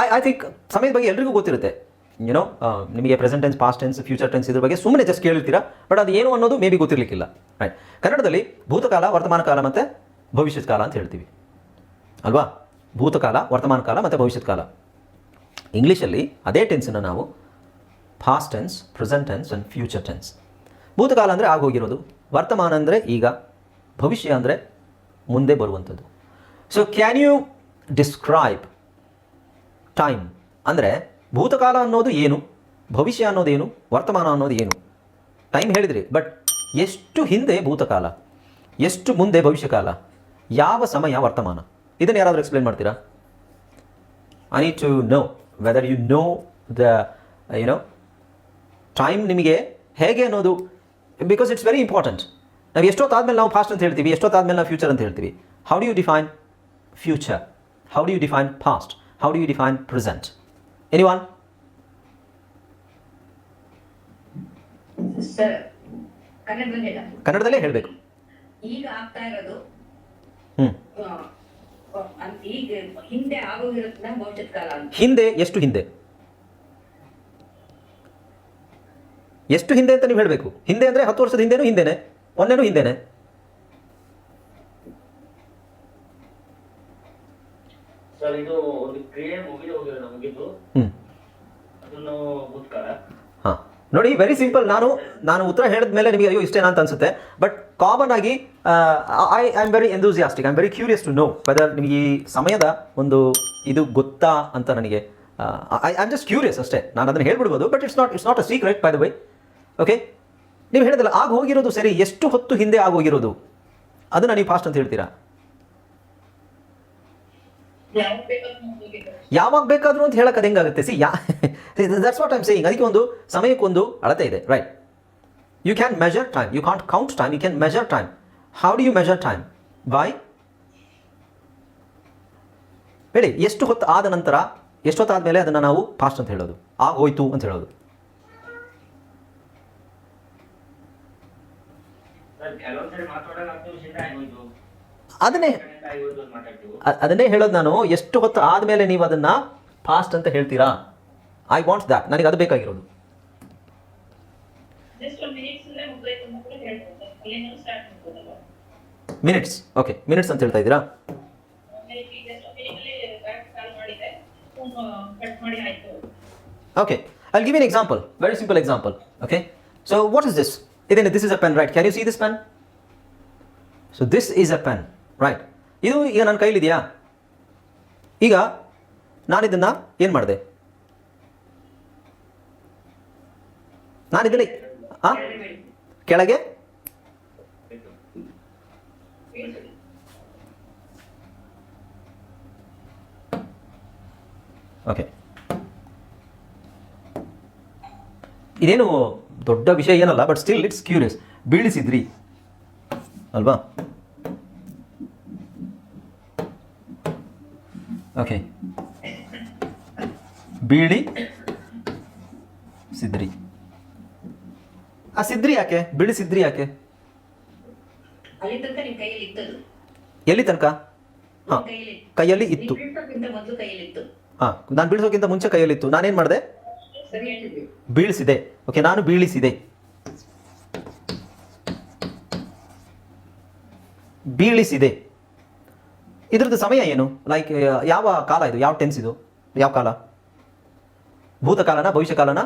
S1: I I think ಸಮಯದ ಬಗ್ಗೆ ಎಲ್ರಿಗೂ ಗೊತ್ತಿರುತ್ತೆ. ಯುನೋ ನಿಮಗೆ present tense past tense future tense ಇದ್ರ ಬಗ್ಗೆ ಸುಮ್ಮನೆ ಜಸ್ಟ್ ಕೇಳಿರ್ತೀರಾ? ಬಟ್ ಅದು ಏನು ಅನ್ನೋದು ಮೇ ಬಿ ಗೊತ್ತಿರಲಿಕ್ಕಿಲ್ಲ ರೈಟ್ ಕನ್ನಡದಲ್ಲಿ ಭೂತಕಾಲ, ವರ್ತಮಾನ ಕಾಲ ಮತ್ತು ಭವಿಷ್ಯತ್ ಕಾಲ ಅಂತ ಹೇಳ್ತೀವಿ. ಅಲ್ವಾ? ಭೂತಕಾಲ, ವರ್ತಮಾನ ಕಾಲ ಮತ್ತು ಭವಿಷ್ಯತ್ ಕಾಲ. ಇಂಗ್ಲೀಷಲ್ಲಿ ಅದೇ ಟೆನ್ಸನ್ನು ನಾವು past tense present tense and future tense ಭೂತಕಾಲ ಅಂದರೆ ಆಗೋಗಿರೋದು ವರ್ತಮಾನ ಅಂದರೆ ಈಗ. ಭವಿಷ್ಯ ಅಂದರೆ ಮುಂದೆ ಬರುವಂಥದ್ದು. So can you describe time ಅಂದರೆ ಭೂತಕಾಲ ಅನ್ನೋದು ಏನು? ಭವಿಷ್ಯ ಅನ್ನೋದೇನು ವರ್ತಮಾನ ಅನ್ನೋದು ಏನು? ಟೈಮ್ ಹೇಳಿದ್ರಿ ಬಟ್ ಎಷ್ಟು ಹಿಂದೆ ಭೂತಕಾಲ? ಎಷ್ಟು ಮುಂದೆ ಭವಿಷ್ಯಕಾಲ? ಯಾವ ಸಮಯ ವರ್ತಮಾನ? ಇದನ್ನು ಯಾರಾದರೂ ಎಕ್ಸ್ಪ್ಲೇನ್ ಮಾಡ್ತೀರಾ? I need to know whether you know the you know time ನಿಮಗೆ ಹೇಗೆ ಅನ್ನೋದು ಬಿಕಾಸ್ ಇಟ್ಸ್ ವೆರಿ ಇಂಪಾರ್ಟೆಂಟ್ ನಾವು ಎಷ್ಟೊತ್ತಾದ್ಮೇಲೆ ನಾವು ಫಾಸ್ಟ್ ಅಂತ ಹೇಳ್ತೀವಿ ಎಷ್ಟೊತ್ತಾದ್ಮೇಲೆ ನಾವು ಫ್ಯೂಚರ್ ಅಂತ ಹೇಳ್ತೀವಿ. How do you define future how do you define past how do you define present any
S3: one ಕನ್ನಡದಲ್ಲಿ ಹೇಳ
S1: ಕನ್ನಡದಲ್ಲೇ ಹೇಳಬೇಕು.
S3: ಈಗ ಆಗ್ತಾ ಇರೋದು
S1: ಹ್ಞೂ
S3: ಹಿಂದೆ ಆಗೋಗಿರೋದನ್ನ ಭವಿಷ್ಯತ್ ಕಾಲ ಅಂತ.
S1: ಹಿಂದೆ ಎಷ್ಟು ಹಿಂದೆ? ಎಷ್ಟು ಹಿಂದೆ ಅಂತ ನೀವು ಹೇಳಬೇಕು. ಹಿಂದೆ ಅಂದ್ರೆ ಹತ್ತು ವರ್ಷದ ಹಿಂದೆನೂ ಹಿಂದೆನೆ? ಮೊನ್ನೆನೂ ಹಿಂದೆನೆ?
S4: ಸರ್ ಇದು ಒಂದು ಕ್ರಿಯೆ ಮುಗಿದು ಹೋಗಿದೆ ಮುಗಿದು
S1: ಹ್ಞೂ
S4: ಅದನ್ನು ಭೂತ್ಕಾಲ
S1: ನೋಡಿ ವೆರಿ ಸಿಂಪಲ್ ನಾನು ನಾನು ಉತ್ತರ ಹೇಳಿದ ಮೇಲೆ ನಿಮಗೆ ಅಯ್ಯೋ ಇಷ್ಟೇನಾ ಅಂತ ಅನ್ಸುತ್ತೆ. ಬಟ್ ಕಾಮನ್ ಆಗಿ I I am very enthusiastic I am very curious to know whether ನಿಮಗೆ ಈ ಸಮಯದ ಒಂದು ಇದು ಗೊತ್ತಾ ಅಂತ ನನಗೆ ಐ ಆಮ್ ಜಸ್ಟ್ ಕ್ಯೂರಿಯಸ್ ಅಷ್ಟೇ. ನಾನು ಅದನ್ನು ಹೇಳ್ಬಿಡ್ಬೋದು but it's not it's not a secret by the way okay ನೀವು ಹೇಳಿದಲ್ಲ ಆಗ ಹೋಗಿರೋದು ಸರಿ ಎಷ್ಟು ಹೊತ್ತು ಹಿಂದೆ ಆಗೋಗಿರೋದು ಅದನ್ನು ನೀವು ಫಾಸ್ಟ್ ಅಂತ ಹೇಳ್ತೀರಾ?
S3: ಯಾವಾಗ ಬೇಕಾದ್ರೂ
S1: ಅಂತ ಹೇಳಕ್ಕೆ ಅದು ಹೆಂಗಾಗುತ್ತೆ? See yeah [LAUGHS] that's what I'm saying ಅದಕ್ಕೆ ಒಂದು ಸಮಯಕ್ಕೊಂದು ಅಳತೆ ಇದೆ. Right you can measure time you can't count time you can measure time how do you measure time by ಹೇಳಿ ಎಷ್ಟು ಹೊತ್ತು ಆದ ನಂತರ ಎಷ್ಟು ಎಷ್ಟೊತ್ತಾದ್ಮೇಲೆ ಅದನ್ನು ನಾವು ಫಾಸ್ಟ್ ಅಂತ ಹೇಳೋದು. ಆಗ ಹೋಯ್ತು ಅಂತ ಹೇಳೋದು. ಅದನ್ನೇ ಅದನ್ನೇ ಹೇಳೋದು ನಾನು. ಎಷ್ಟು ಹೊತ್ತು ಆದಮೇಲೆ ನೀವು ಅದನ್ನು ಫಾಸ್ಟ್ ಅಂತ ಹೇಳ್ತೀರಾ? ಐ ವಾಂಟ್ಸ್ ದ್ಯಾಟ್ ನನಗೆ ಅದು ಬೇಕಾಗಿರೋದು? ಮಿನಿಟ್ಸ್ ಓಕೆ ಮಿನಿಟ್ಸ್ ಅಂತ ಹೇಳ್ತಾ ಇದ್ದೀರಾ I'll give you an example. Very simple example. Okay. So what is this? Then this is a pen, right? Can you see this pen? So this is a pen, right? ಇದು ಈಗ ನನ್ನ ಕೈಲಿದೆಯಾ ಈಗ ನಾನು ಇದನ್ನ ಏನು ಮಾಡಿದೆ ನಾನು ಹಾ ಕೆಳಗೆ? ಓಕೆ. ಇದೇನು ದೊಡ್ಡ ವಿಷಯ ಏನಲ್ಲ ಬಟ್ ಸ್ಟಿಲ್ ಇಟ್ಸ್ ಕ್ಯೂರಿಯಸ್ ಬೀಳಿಸಿದ್ರಿ. ಅಲ್ವಾ? ಓಕೆ. ಬೀಳಿ ಸಿದ್ರಿ. ಆ ಸಿದ್ರಿ ಯಾಕೆ? ಬೀಳಿಸಿದ್ರಿ ಯಾಕೆ?
S3: ಅಲ್ಲಿ ತನಕ ನಿಮ್ ಕೈಯಲ್ಲಿ ಇತ್ತದು
S1: ಎಲ್ಲಿ ತನಕ? ಹಾ.
S3: ಕೈಯಲ್ಲಿ
S1: ಕೈಯಲ್ಲಿ ಇತ್ತು.
S3: ಹಾ ಬೀಳ್ಸೋಕ್ಕಿಂತ ಮೊದಲು ಕೈಯಲ್ಲಿ ಇತ್ತು.
S1: ಹಾ ನಾನು ಬೀಳಿಸೋಕ್ಕಿಂತ ಮುಂಚೆ ಕೈಯಲ್ಲಿತ್ತು ನಾನೇನು ಮಾಡಿದೆ?
S3: ಸರಿ ಹೇಳಿದ್ವಿ
S1: ಬೀಳಿಸಿದೆ. ಓಕೆ ನಾನು ಬೀಳಿಸಿದೆ. ಬೀಳಿಸಿದೆ. ಇದ್ರದ್ದು ಸಮಯ ಏನು? ಲೈಕ್ ಯಾವ ಕಾಲ ಇದು? ಯಾವ ಟೆನ್ಸ್ ಇದು? ಯಾವ ಕಾಲ? ಭೂತಕಾಲನ ಭವಿಷ್ಯಕಾಲನ?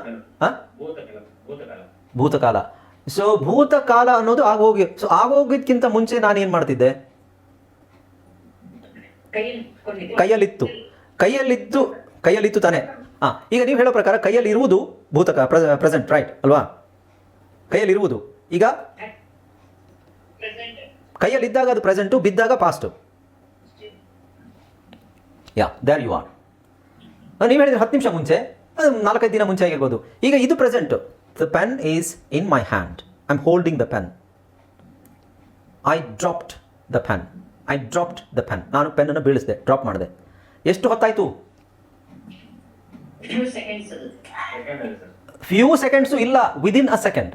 S1: ಹಾ?
S4: ಭೂತಕಾಲ ಭೂತಕಾಲ.
S1: ಭೂತಕಾಲ. ಸೊ ಭೂತಕಾಲ ಅನ್ನೋದು ಆಗೋಗಿ ಸೊ ಆಗೋಗಿದ್ಕಿಂತ ಮುಂಚೆ ನಾನು ಏನು ಮಾಡ್ತಿದ್ದೆ. ಕೈಯಲ್ಲಿತ್ತು. ಕೈಯಲ್ಲಿದ್ದು ಕೈಯಲ್ಲಿತ್ತು ತಾನೆ. ಹಾಂ ಈಗ ನೀವು ಹೇಳೋ ಪ್ರಕಾರ ಕೈಯಲ್ಲಿ ಇರುವುದು ಭೂತಕ ಪ್ರೆಸೆಂಟ್ ರೈಟ್ ಅಲ್ವಾ? ಕೈಯಲ್ಲಿರುವುದು. ಈಗ. ಕೈಯಲ್ಲಿದ್ದಾಗ ಅದು ಪ್ರೆಸೆಂಟು ಬಿದ್ದಾಗ past. Yeah there you are ನೀವು ಹೇಳಿದ್ರೆ ಹತ್ತು ನಿಮಿಷ ಮುಂಚೆ ನಾಲ್ಕೈದು ದಿನ ಮುಂಚೆ ಆಗಿರ್ಬೋದು. ಈಗ ಇದು present. The pen is in my hand I holding the pen. Pen I dropped the pen I dropped the pen ನಾನು ಪೆನ್ನನ್ನು ಬೀಳಿಸಿದೆ. ಡ್ರಾಪ್ ಮಾಡಿದೆ. ಎಷ್ಟು ಹೊತ್ತಾಯಿತು?
S3: ಫ್ಯೂ ಸೆಕೆಂಡ್ಸು
S1: ಇಲ್ಲ. Within a second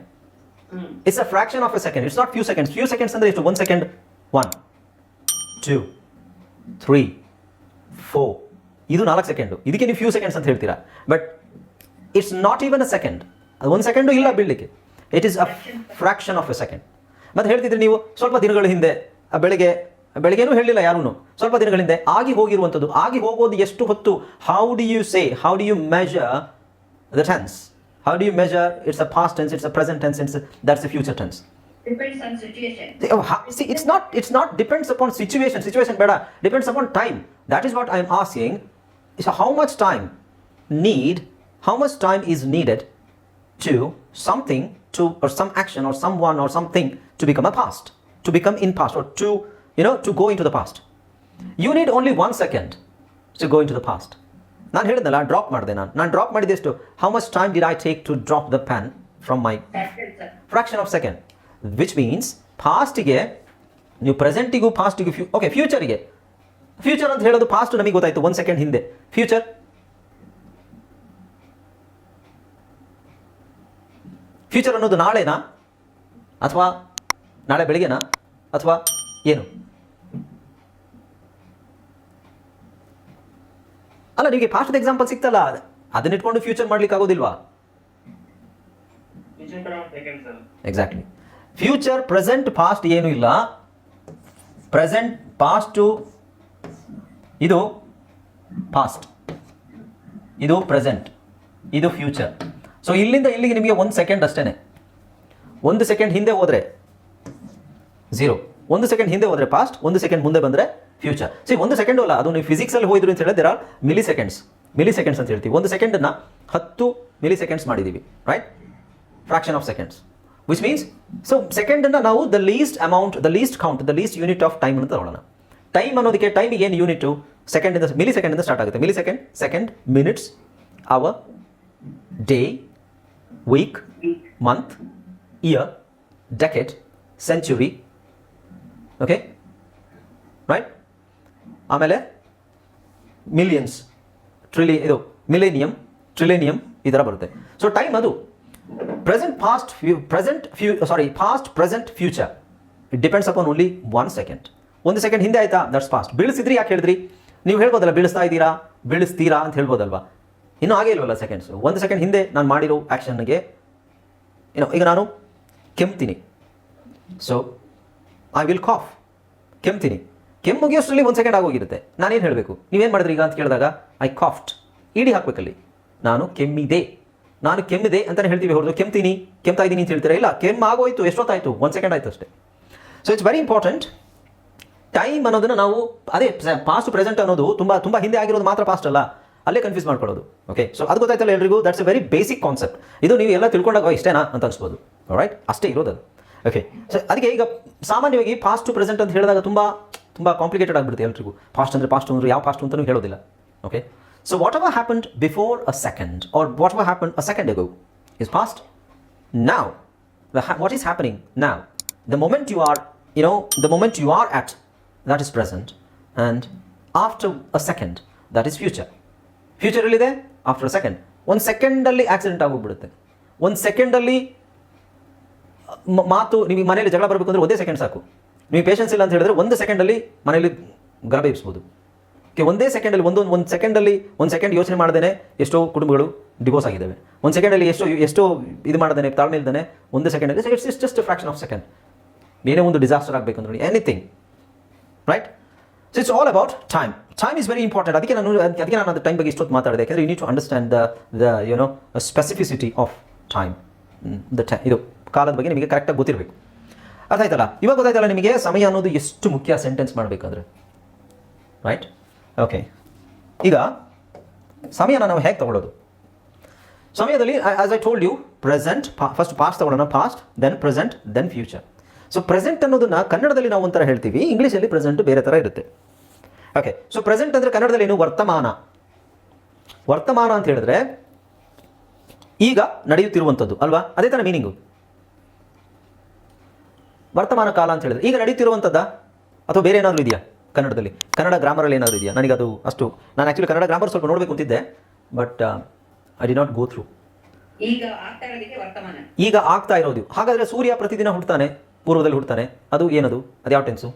S1: it's a fraction of a second it's not few seconds few seconds ಅಂದರೆ ಎಷ್ಟು? One second one two three four ಇದು ನಾಲ್ಕು ಸೆಕೆಂಡು ಇದಕ್ಕೆ ನೀವು ಫ್ಯೂ ಸೆಕೆಂಡ್ಸ್ ಅಂತ ಹೇಳ್ತೀರಾ? But it's not even a second ಅದು ಒಂದು ಸೆಕೆಂಡು ಇಲ್ಲ ಬೀಳಲಿಕ್ಕೆ. It is a fraction of a second ಮತ್ತೆ ಹೇಳ್ತಿದ್ರೆ ನೀವು ಸ್ವಲ್ಪ ದಿನಗಳ ಹಿಂದೆ ಬೆಳಿಗ್ಗೆ ಬೆಳಿಗ್ಗೆನೂ ಹೇಳಿಲ್ಲ ಯಾರೂ ಸ್ವಲ್ಪ ದಿನಗಳ ಹಿಂದೆ ಆಗಿ ಹೋಗಿರುವಂಥದ್ದು ಆಗಿ ಹೋಗೋದು ಎಷ್ಟು ಹೊತ್ತು? How do you say how do you measure the tense how do you measure it's a past tense it's a present
S3: tense it's that's
S1: a future tense it's not it's not depends upon situation situation ಬೇಡ depends upon time that is what I am asking That how much time need how much time is time to something to or some action or someone or something to become a past, to become in past or to you know to go into the past. You need only one second to go into the past. ನಾನು ಹೇಳಿದ್ನಲ್ಲ drop ಮಾಡಿದೆ ನಾನು ನಾನು drop ಮಾಡಿದೆಷ್ಟು how much time did I take to drop the pan from my fraction of second which means ಪಾಸ್ಟಿಗೆ ನೀವು ಪ್ರೆಸೆಂಟಿಗೂ ಪಾಸ್ಟಿಗೂ few okay ಫ್ಯೂಚರಿಗೆ future ಅಂತ ಹೇಳೋದು ಪಾಸ್ಟ್ ನಮಗೆ ಗೊತ್ತಾಯ್ತು ಒಂದು ಸೆಕೆಂಡ್ ಹಿಂದೆ ಫ್ಯೂಚರ್ ಫ್ಯೂಚರ್ ಅನ್ನೋದು ನಾಳೆನಾ? ಅಥವಾ ನಾಳೆ ಬೆಳಿಗ್ಗೆನಾ? ಅಥವಾ ಏನು? ಅಲ್ಲ ನಿಮಗೆ ಫಾಸ್ಟ್ ಎಕ್ಸಾಂಪಲ್ ಸಿಕ್ತಲ್ಲ. ಅದನ್ನ ಇಟ್ಕೊಂಡು ಫ್ಯೂಚರ್ ಮಾಡ್ಲಿಕ್ಕೆ ಆಗೋದಿಲ್ವಾ? ಎಕ್ಸಾಕ್ಟ್ಲಿ ಫ್ಯೂಚರ್ ಪ್ರೆಸೆಂಟ್ ಪಾಸ್ಟ್ ಏನು ಇಲ್ಲ. ಪ್ರೆಸೆಂಟ್ ಪಾಸ್ಟು ಇದು ಪಾಸ್ಟ್ ಇದು ಪ್ರೆಸೆಂಟ್ ಇದು ಫ್ಯೂಚರ್ ಸೊ ಇಲ್ಲಿಂದ ಇಲ್ಲಿಗೆ ನಿಮಗೆ ಒಂದು ಸೆಕೆಂಡ್ ಅಷ್ಟೇ ಒಂದು ಸೆಕೆಂಡ್ ಹಿಂದೆ ಹೋದರೆ ಝೀರೋ ಒಂದು ಸೆಕೆಂಡ್ ಹಿಂದೆ ಹೋದರೆ ಪಾಸ್ಟ್ ಒಂದು ಸೆಕೆಂಡ್ ಮುಂದೆ ಬಂದರೆ ಫ್ಯೂಚರ್ ಸಿ ಒಂದು ಸೆಕೆಂಡ್ ಅಲ್ಲ, ಅದು ನೀವು ಫಿಸಿಕ್ಸಲ್ಲಿ ಹೋಯಿದ್ರು ಅಂತ ಹೇಳಿದ್ರೆ ಮಿಲಿ ಸೆಕೆಂಡ್ಸ್ ಮಿಲಿ ಸೆಕೆಂಡ್ಸ್ ಅಂತ ಹೇಳ್ತೀವಿ. ಒಂದು ಸೆಕೆಂಡನ್ನು ಹತ್ತು ಮಿಲಿ ಸೆಕೆಂಡ್ಸ್ ಮಾಡಿದ್ದೀವಿ right fraction of seconds which means so ಸೆಕೆಂಡನ್ನು ನಾವು the least amount the least count the least unit of time ಅಂತ ತಗೊಳ್ಳೋಣ. ಟೈಮ್ ಅನ್ನೋದಕ್ಕೆ ಟೈಮ್ ಏನು ಯೂನಿಟು ಸೆಕೆಂಡಿಂದ ಮಿಲಿ ಸೆಕೆಂಡಿಂದ ಸ್ಟಾರ್ಟ್ ಆಗುತ್ತೆ. Millisecond second minutes hour day week month year decade century okay right ಆಮೇಲೆ ಮಿಲಿಯನ್ಸ್ ಟ್ರಿಲಿ ಇದು ಮಿಲೇನಿಯಂ ಟ್ರಿಲೇನಿಯಂ ಈ ಥರ ಬರುತ್ತೆ. ಸೊ ಟೈಮ್ ಅದು. Present past few present few sorry past present future it depends upon only one second ಒಂದು second ಹಿಂದೆ ಆಯ್ತಾ? ದಟ್ಸ್ ಫಾಸ್ಟ್ ಬೀಳಿಸಿದ್ರಿ, ಯಾಕೆ ಹೇಳಿದ್ರಿ? ನೀವು ಹೇಳ್ಬೋದಲ್ಲ, ಬೀಳಿಸ್ತಾ ಇದ್ದೀರಾ? ಬೀಳಿಸ್ತೀರಾ ಅಂತ ಹೇಳ್ಬೋದಲ್ವಾ? ಇನ್ನೂ ಆಗೇ ಇಲ್ವಲ್ಲ ಸೆಕೆಂಡ್ಸ್ ಒಂದು ಸೆಕೆಂಡ್ ಹಿಂದೆ ನಾನು ಮಾಡಿರೋ ಆ್ಯಕ್ಷನ್ಗೆ ಏನೋ ಈಗ ನಾನು ಕೆಮ್ತೀನಿ. ಸೊ ಐ ವಿಲ್ ಕಾಫ್ ಕೆಮ್ತೀನಿ. ಕೆಮ್ಮು ಮುಗಿಯೋಷ್ಟರಲ್ಲಿ ಒಂದು ಸೆಕೆಂಡ್ ಆಗೋಗಿರುತ್ತೆ. ನಾನೇನು ಹೇಳಬೇಕು? ನೀವೇನು ಮಾಡಿದ್ರಿ ಈಗ ಅಂತ ಕೇಳಿದಾಗ ಐ ಕಾಫ್ಟ್ ಇಡಿ ಹಾಕಬೇಕಲ್ಲಿ. ನಾನು ಕೆಮ್ಮಿದೆ. ನಾನು ಕೆಮ್ಮಿದೆ ಅಂತಲೇ ಹೇಳ್ತೀವಿ ಹೊರತು. ಕೆಮ್ತೀನಿ. ಕೆಮ್ತಾ ಇದ್ದೀನಿ ಅಂತ ಹೇಳ್ತೀರಾ? ಇಲ್ಲ, ಕೆಮ್ಮು ಆಗೋಯ್ತು, ಎಷ್ಟೊತ್ತಾಯಿತು? ಒಂದು ಸೆಕೆಂಡ್ ಆಯಿತು ಅಷ್ಟೇ. So it's very important time ಅನ್ನೋದನ್ನು ನಾವು, ಅದೇ ಪಾಸ್ಟ್ ಪ್ರೆಸೆಂಟ್ ಅನ್ನೋದು ತುಂಬ ತುಂಬ ಹಿಂದೆ ಆಗಿರೋದು ಮಾತ್ರ ಪಾಸ್ಟ್ ಅಲ್ಲ. ಅಲ್ಲೇ ಕನ್ಫ್ಯೂಸ್ ಮಾಡ್ಕೊಳ್ಳೋದು. ಓಕೆ ಸೊ ಅದು ಗೊತ್ತಾಯ್ತಲ್ಲ ಎಲ್ರಿಗೂ? That's a very basic concept ಇದು ನೀವು ಎಲ್ಲ ತಿಳ್ಕೊಂಡಾಗ ಇಷ್ಟೇನಾ? ಅಂತ ಅನ್ಸ್ಬೋದು. ರೈಟ್ ಅಷ್ಟೇ ಇರೋದು ಓಕೆ ಸೊ ಅದಕ್ಕೆ ಈಗ ಸಾಮಾನ್ಯವಾಗಿ ಪಾಸ್ಟ್ ಟು ಪ್ರೆಸೆಂಟ್ ಅಂತ ಹೇಳಿದಾಗ ತುಂಬ ತುಂಬ ಕಾಂಪ್ಲಿಕೇಟೆಡ್ ಆಗಿಬಿಡುತ್ತೆ ಎಲ್ರಿಗೂ. ಪಾಸ್ಟ್ ಅಂದರೆ ಪಾಸ್ಟ್ ಅಂದ್ರೆ ಯಾವ ಪಾಸ್ಟ್ ಅಂತಲೂ ಹೇಳೋದಿಲ್ಲ. Okay so whatever happened before a second or whatever happen a second ago is past now the what is happening now the moment you are you know the moment you are at that is present and after a second that is future ಎಲ್ಲಿದೆ after second ಒಂದು ಸೆಕೆಂಡಲ್ಲಿ accident ಆಗೋಗ್ಬಿಡುತ್ತೆ. ಒಂದು ಸೆಕೆಂಡಲ್ಲಿ ಮಾತು, ನಿಮಗೆ ಮನೆಯಲ್ಲಿ ಜಗಳ ಬರಬೇಕು ಅಂದರೆ ಒಂದೇ ಸೆಕೆಂಡ್ ಸಾಕು. ನೀವು ಪೇಷನ್ಸ್ ಇಲ್ಲ ಅಂತ ಹೇಳಿದ್ರೆ ಒಂದು ಸೆಕೆಂಡಲ್ಲಿ ಮನೆಯಲ್ಲಿ ಗಲಭೆ ಓಕೆ, ಒಂದೇ ಸೆಕೆಂಡಲ್ಲಿ ಒಂದೊಂದು ಒಂದು ಸೆಕೆಂಡಲ್ಲಿ ಒಂದು ಸೆಕೆಂಡ್ ಯೋಚನೆ ಮಾಡ್ದೇನೆ ಎಷ್ಟೋ ಕುಟುಂಬಗಳು ಡಿವೋರ್ಸ್ ಆಗಿದ್ದಾವೆ. ಒಂದು ಸೆಕೆಂಡಲ್ಲಿ ಎಷ್ಟೋ ಎಷ್ಟೋ ಇದು ಮಾಡ್ದೇನೆ, ತಾಳ್ಮೆ ಇಲ್ದೇನೆ, ಒಂದು ಸೆಕೆಂಡಲ್ಲಿ it's it's just fraction of second ಏನೇ ಒಂದು ಡಿಸಾಸ್ಟರ್ ಆಗಬೇಕು ಅಂದ್ರೆ anything right so it's all about time time is very important ಅದಕ್ಕೆ ನಾನು ಅದಕ್ಕೆ ನಾನು ಅದು ಟೈಮ್ ಬಗ್ಗೆ ಇಷ್ಟೊತ್ತು ಮಾತಾಡಿದೆ. ಯಾಕಂದರೆ you need to understand the the you know specificity of time the tie ಇದು ಕಾಲದ ಬಗ್ಗೆ ನಿಮಗೆ ಕರೆಕ್ಟಾಗಿ ಗೊತ್ತಿರಬೇಕು. ಅರ್ಥ ಆಯ್ತಲ್ಲ ಇವಾಗ ಗೊತ್ತಾಯ್ತಲ್ಲ ನಿಮಗೆ ಸಮಯ ಅನ್ನೋದು ಎಷ್ಟು ಮುಖ್ಯ ಸೆಂಟೆನ್ಸ್ ಮಾಡಬೇಕಾದ್ರೆ? ರೈಟ್ ಓಕೆ ಈಗ ಸಮಯನ ನಾವು ಹೇಗೆ ತಗೊಳ್ಳೋದು? ಸಮಯದಲ್ಲಿ as I told you present first past ತಗೊಳ್ಳೋಣ. Past then present then future so present ಅನ್ನೋದನ್ನ ಕನ್ನಡದಲ್ಲಿ ನಾವು ಒಂಥರ ಹೇಳ್ತೀವಿ. ಇಂಗ್ಲೀಷಲ್ಲಿ ಪ್ರೆಸೆಂಟ್ ಬೇರೆ ಥರ ಇರುತ್ತೆ. ಓಕೆ ಸೊ ಪ್ರೆಸೆಂಟ್ ಅಂದರೆ ಕನ್ನಡದಲ್ಲಿ ಏನು? ವರ್ತಮಾನ. ವರ್ತಮಾನ ಅಂತ ಹೇಳಿದ್ರೆ ಈಗ ನಡೆಯುತ್ತಿರುವಂಥದ್ದು ಅಲ್ವಾ? ಅದೇ ಥರ ಮೀನಿಂಗು ವರ್ತಮಾನ ಕಾಲ ಅಂತ ಹೇಳಿದ್ರೆ ಈಗ ನಡೆಯುತ್ತಿರುವಂಥದ್ದಾ ಅಥವಾ ಬೇರೆ ಏನಾದರೂ ಇದೆಯಾ ಕನ್ನಡದಲ್ಲಿ? ಕನ್ನಡ ಗ್ರಾಮರಲ್ಲಿ ಏನಾದರೂ ಇದೆಯಾ? ನನಗೆ ಅದು ಅಷ್ಟು ನಾನು ಆ್ಯಕ್ಚುಲಿ ಕನ್ನಡ ಗ್ರಾಮರ್ ಸ್ವಲ್ಪ ನೋಡಬೇಕು ಅಂತಿದ್ದೆ but I did not go through
S5: ಈಗ ಆಗ್ತಾ ವರ್ತಮಾನ.
S1: ಈಗ ಆಗ್ತಾ ಇರೋದು. ಹಾಗಾದರೆ ಸೂರ್ಯ ಪ್ರತಿದಿನ ಹುಡ್ತಾನೆ ಪೂರ್ವದಲ್ಲಿ ಹುಡ್ತಾನೆ ಅದು ಏನದು? ಅದು ಯಾವ ಟೆನ್ಸು